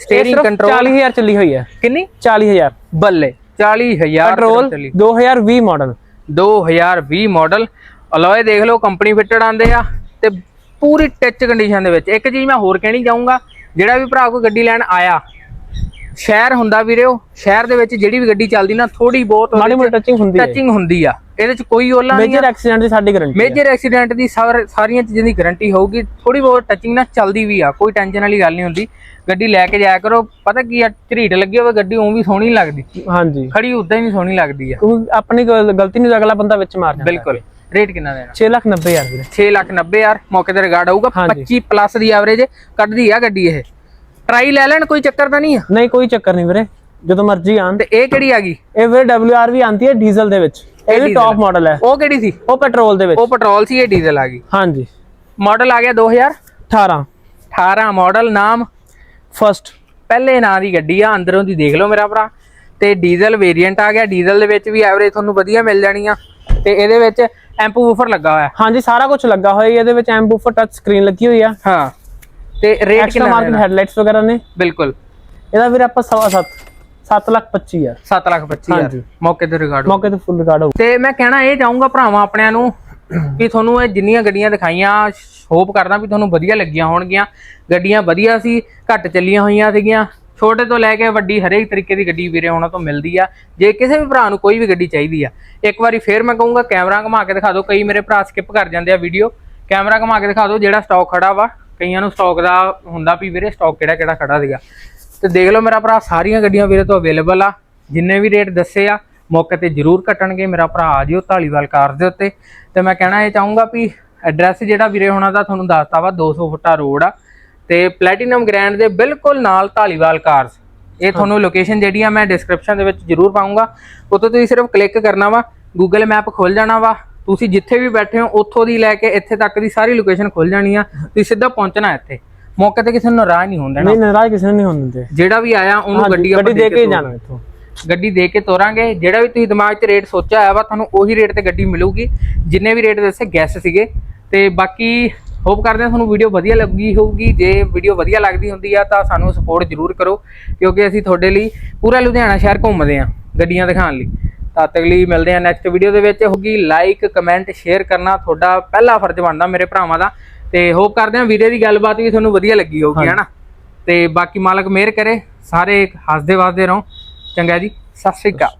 ਸਟੀਅਰਿੰਗ ਕੰਟਰੋਲ 40000 ਚੱਲੀ ਹੋਈ ਹੈ ਕਿੰਨੀ? 40000 ਬੱਲੇ 40000 ਪੈਟਰੋਲ ਚੱਲੀ। 2020 ਮਾਡਲ 2020 ਮਾਡਲ ਅਲੋਏ ਦੇਖ ਲਓ ਕੰਪਨੀ ਫਿੱਟਡ ਆਂਦੇ ਆ। ਤੇ ਪੂਰੀ ਟੱਚ ਕੰਡੀਸ਼ਨ ਦੇ ਵਿੱਚ। ਇੱਕ ਚੀਜ਼ ਮੈਂ ਹੋਰ ਕਹਿਣੀ ਚਾਹੂੰਗਾ ਜਿਹੜਾ ਵੀ ਭਰਾ ਕੋਈ ਗੱਡੀ ਲੈਣ ਆਇਆ ਸ਼ਹਿਰ ਹੁੰਦਾ ਵੀਰੇ ਉਹ ਸ਼ਹਿਰ ਦੇ ਵਿੱਚ ਜਿਹੜੀ ਵੀ ਗੱਡੀ ਚੱਲਦੀ ਨਾ ਥੋੜੀ ਬਹੁਤ ਮਾੜੀ ਮੋਟੀ ਟੱਚਿੰਗ ਹੁੰਦੀ ਹੈ। ਟੱਚਿੰਗ ਹੁੰਦੀ ਆ। ਇਹਦੇ ਚ ਕੋਈ ਓਲਾ ਨਹੀਂ ਮੇਜਰ ਐਕਸੀਡੈਂਟ ਦੀ ਸਾਡੀ ਗਾਰੰਟੀ ਮੇਜਰ ਐਕਸੀਡੈਂਟ ਦੀ ਸਾਰ- ਸਾਰੀਆਂ ਚੀਜ਼ਾਂ ਦੀ ਗਾਰੰਟੀ ਹੋਊਗੀ। ਥੋੜੀ ਬਹੁਤ ਟੱਚਿੰਗ ਨਾਲ ਚੱਲਦੀ ਵੀ ਆ ਕੋਈ ਟੈਨਸ਼ਨ ਵਾਲੀ ਗੱਲ ਨਹੀਂ ਹੁੰਦੀ। ਗੱਡੀ ਲੈ ਕੇ ਜਾਇਆ ਕਰੋ ਪਤਾ ਕੀ ਆ ਝਰੀਟ ਲੱਗੀ ਹੋਵੇ ਗੱਡੀ ਉਂ ਵੀ ਸੋਹਣੀ ਨੀ ਲੱਗਦੀ। ਹਾਂਜੀ। ਖੜੀ ਉਦਾਂ ਹੀ ਨਹੀਂ ਸੋਹਣੀ ਲੱਗਦੀ ਆ। ਕਿਉਂਕਿ ਆਪਣੀ ਗਲ- ਗਲਤੀ ਨਹੀਂ ਅਗਲਾ ਬੰਦਾ ਵਿੱਚ ਮਾਰ ਜਾਂਦਾ। ਬਿਲਕੁਲ। ਰੇਟ ਕਿੰਨਾ ਦੇਣਾ? 6 ਲੱਖ 90 ਹਜ਼ਾਰ ਵੀਰੇ। 6 ਲੱਖ 90 ਹਜ਼ਾਰ ਮੌਕੇ ਤੇ ਰਿਗਾਰਡ ਆਊਗਾ ਹਾਂਜੀ। 25 ਪਲੱਸ ਦੀ ਐਵਰੇਜ ਕੱਢਦੀ ਆ ਗੱਡੀ ਇਹ। ਟਰਾਈ ਲੈ ਲੈਣ ਕੋਈ ਚੱਕਰ ਤਾਂ ਨਹੀਂ ਆ? ਨਹੀਂ ਕੋਈ ਚੱਕਰ ਨਹੀਂ ਵੀਰੇ ਜਦੋਂ ਮਰਜ਼ੀ ਆਣ ਤੇ ਇਹ ਕਿਹੜੀ ਆ ਗਈ? ਇਹ ਵੀਰੇ WRV ਆਂਦੀ ਹੈ ਡੀਜ਼ਲ ਦੇ ਵਿੱਚ। ਇਹ ਵੀ ਟੌਪ ਮਾਡਲ ਹੈ। ਉਹ ਕਿਹੜੀ ਸੀ? ਉਹ ਪੈਟਰੋਲ ਦੇ ਵਿੱਚ। ਉਹ ਪੈਟਰੋਲ ਸੀ ਇਹ ਡੀਜ਼ਲ ਆ ਗਈ। ਹਾਂਜੀ। ਮਾਡਲ ਆ ਗਿਆ 2018 18 ਮਾਡਲ ਨਾਮ? ਫਸਟ ਪਹਿਲੇ ਨਾਂ ਦੀ ਗੱਡੀ ਆ ਅੰਦਰੋਂ ਦੀ ਦੇਖ ਲਓ ਮੇਰਾ ਭਰਾ। ਤੇ ਡੀਜ਼ਲ ਵੇਰੀਐਂਟ ਆ ਗਿਆ। ਡੀਜ਼ਲ ਦੇ ਵਿੱਚ ਵੀ ਐਵਰੇਜ ਤੁਹਾਨੂੰ ਵਧੀਆ ਮਿਲ ਜਾਣੀ ਆ। ਤੇ ਇਹਦੇ ਵਿੱਚ ਐਂਪ ਵੂਫਰ ਲੱਗਾ ਹੋਇਆ। ਹਾਂਜੀ ਸਾਰਾ ਕੁਝ ਲੱਗਾ ਹੋਇਆ ਇਹਦੇ ਵਿੱਚ ਐਮਬੂਫਰ ਟੱਚ ਸਕਰੀਨ ਲੱਗੀ ਹੋਈ ਆ। ਹਾਂ। ਤੇ ਰੇਟ ਕਿੰਨਾ ਮਾਰਕੀਟ? ਹੈਡਲਾਈਟਸ ਵਗੈਰਾ ਨੇ। ਬਿਲਕੁਲ। ਇਹਦਾ ਵੀਰ ਆਪਾਂ ਸਵਾ ਸੱਤ 7 ਲੱਖ 25 ਹਜ਼ਾਰ। 7 ਲੱਖ 25 ਹਾਂਜੀ। ਮੌਕੇ ਤੇ ਰਿਗਾਰਡ ਮੌਕੇ ਤੇ ਫੁੱਲ ਰਿਕਾਰਡ ਤੇ ਮੈਂ ਕਹਿਣਾ ਇਹ ਚਾਹੂੰਗਾ ਭਰਾਵਾਂ ਆਪਣਿਆਂ ਨੂੰ ਵੀ ਤੁਹਾਨੂੰ ਇਹ ਜਿੰਨੀਆਂ ਗੱਡੀਆਂ ਦਿਖਾਈਆਂ ਹੋਪ ਕਰਦਾ ਵੀ ਤੁਹਾਨੂੰ ਵਧੀਆ ਲੱਗੀਆਂ ਹੋਣਗੀਆਂ। ਗੱਡੀਆਂ ਵਧੀਆ ਸੀ ਘੱਟ ਚੱਲੀਆਂ ਹੋਈਆਂ ਸੀਗੀਆਂ। ਛੋਟੇ ਤੋਂ ਲੈ ਕੇ ਵੱਡੀ ਹਰੇਕ ਤਰੀਕੇ ਦੀ ਗੱਡੀ ਵੀਰੇ ਉਹਨਾਂ ਤੋਂ ਮਿਲਦੀ ਆ। ਜੇ ਕਿਸੇ ਵੀ ਭਰਾ ਨੂੰ ਕੋਈ ਵੀ ਗੱਡੀ ਚਾਹੀਦੀ ਆ, ਇੱਕ ਵਾਰੀ ਫੇਰ ਮੈਂ ਕਹੂੰਗਾ ਕੈਮਰਾ ਘੁਮਾ ਕੇ ਦਿਖਾ ਦਿਓ। ਕਈ ਮੇਰੇ ਭਰਾ ਸਕਿਪ ਕਰ ਜਾਂਦੇ ਆ ਵੀਡੀਓ ਕੈਮਰਾ ਘੁਮਾ ਕੇ ਦਿਖਾ ਦਿਓ ਜਿਹੜਾ ਸਟਾਕ ਖੜਾ ਵਾ। ਕਈਆਂ ਨੂੰ ਸਟਾਕ ਦਾ ਹੁੰਦਾ ਵੀ ਵੀਰੇ ਸਟਾਕ ਕਿਹੜਾ ਕਿਹੜਾ ਖੜਾ ਸੀਗਾ। ਤੇ ਦੇਖ ਲਓ ਮੇਰਾ ਭਰਾ, ਸਾਰੀਆਂ ਗੱਡੀਆਂ ਵੀਰੇ ਤੋਂ ਅਵੇਲੇਬਲ ਆ। ਜਿੰਨੇ ਵੀ ਰੇਟ ਦੱਸੇ ਆ, ਮੌਕੇ ਤੇ ਜ਼ਰੂਰ ਕੱਟਣਗੇ। ਮੇਰਾ ਭਰਾ ਆ ਜਿਓ ਢਾਲੀਵਾਲ ਕਾਰ ਦੇ ਉੱਤੇ। ਤੇ ਮੈਂ ਕਹਿਣਾ ਇਹ ਚਾਹੂੰਗਾ ਵੀ ਐਡਰੈਸ ਜਿਹੜਾ ਵੀਰੇ ਹੋਣਾ ਦਾ ਤੁਹਾਨੂੰ ਦੱਸਤਾ ਵਾ 200 ਫੁੱਟਾ ਰੋਡ ਆ। ਤੇ ਪਲੈਟੀਨਮ ਗ੍ਰੈਂਡ ਦੇ ਬਿਲਕੁਲ ਨਾਲ ਢਾਲੀਵਾਲ ਕਾਰਸ ਇਹ ਤੁਹਾਨੂੰ ਲੋਕੇਸ਼ਨ ਜਿਹੜੀ ਆ ਮੈਂ ਡਿਸਕ੍ਰਿਪਸ਼ਨ ਦੇ ਵਿੱਚ ਜ਼ਰੂਰ ਪਾਉਂਗਾ। ਉੱਥੇ ਤੁਸੀਂ ਸਿਰਫ ਕਲਿੱਕ ਕਰਨਾ ਵਾ ਗੂਗਲ ਮੈਪ ਖੁੱਲ ਜਾਣਾ ਵਾ। ਤੁਸੀਂ ਜਿੱਥੇ ਵੀ ਬੈਠੇ ਹੋ ਉੱਥੋਂ ਦੀ ਲੈ ਕੇ ਇੱਥੇ ਤੱਕ ਦੀ ਸਾਰੀ ਲੋਕੇਸ਼ਨ ਖੁੱਲ ਜਾਣੀ ਆ। ਤੁਸੀਂ ਸਿੱਧਾ ਪਹੁੰਚਣਾ ਇੱਥੇ। ਮੌਕੇ ਤੇ ਕਿਸੇ ਨੂੰ ਨਾਰਾਜ਼ ਨਹੀਂ ਹੁੰਦਾ ਨਹੀਂ ਨਾਰਾਜ਼ ਕਿਸੇ ਨੂੰ ਨਹੀਂ ਹੋਣ ਦਿੰਦੇ। ਜਿਹੜਾ ਵੀ ਆਇਆ ਉਹਨੂੰ ਗੱਡੀ ਆਪਾਂ ਦੇ ਕੇ ਜਾਣਾ ਇੱਥੋਂ। ਗੱਡੀ ਦੇ ਕੇ ਤੋਰਾਂਗੇ। ਜਿਹੜਾ ਵੀ ਤੁਸੀਂ ਦਿਮਾਗ 'ਚ ਰੇਟ ਸੋਚਿਆ ਹੋਇਆ ਵਾ ਤੁਹਾਨੂੰ ਉਹੀ ਰੇਟ ਤੇ ਗੱਡੀ ਮਿਲੂਗੀ। ਜਿੰਨੇ ਵੀ ਰੇਟ ਦੱਸੇ ਗੈਸ ਸੀਗੇ। ਤੇ ਬਾਕੀ ਹੋਪ ਕਰਦੇ ਹਾਂ ਤੁਹਾਨੂੰ ਵੀਡੀਓ ਵਧੀਆ ਲੱਗੀ ਹੋਊਗੀ। ਜੇ ਵੀਡੀਓ ਵਧੀਆ ਲੱਗਦੀ ਹੁੰਦੀ ਆ ਤਾਂ ਸਾਨੂੰ ਸਪੋਰਟ ਜ਼ਰੂਰ ਕਰੋ ਕਿਉਂਕਿ ਅਸੀਂ ਤੁਹਾਡੇ ਲਈ ਪੂਰਾ ਲੁਧਿਆਣਾ ਸ਼ਹਿਰ ਘੁੰਮਦੇ ਆ ਗੱਡੀਆਂ ਦਿਖਾਉਣ ਲਈ। ਤਾਂ ਤੱਕ ਲਈ ਮਿਲਦੇ ਆ ਨੈਕਸਟ ਵੀਡੀਓ ਦੇ ਵਿੱਚ। ਹੋਗੀ ਲਾਈਕ ਕਮੈਂਟ ਸ਼ੇਅਰ ਕਰਨਾ ਤੁਹਾਡਾ ਪਹਿਲਾ ਫਰਜ਼ ਬਣਦਾ ਮੇਰੇ ਭਰਾਵਾਂ ਦਾ। ਤੇ ਹੋਪ ਕਰਦੇ ਹਾਂ ਵੀਡੀਓ ਦੀ ਗੱਲਬਾਤ ਵੀ ਤੁਹਾਨੂੰ ਵਧੀਆ ਲੱਗੀ ਹੋਊਗੀ ਹਨਾ? ਤੇ ਬਾਕੀ ਮਾਲਕ ਮਿਹਰ ਕਰੇ ਸਾਰੇ ਹੱਸਦੇ ਵਸਦੇ ਰਹੋ। ਚੰਗਾ ਜੀ ਸਤਿ ਸ਼੍ਰੀ ਅਕਾਲ।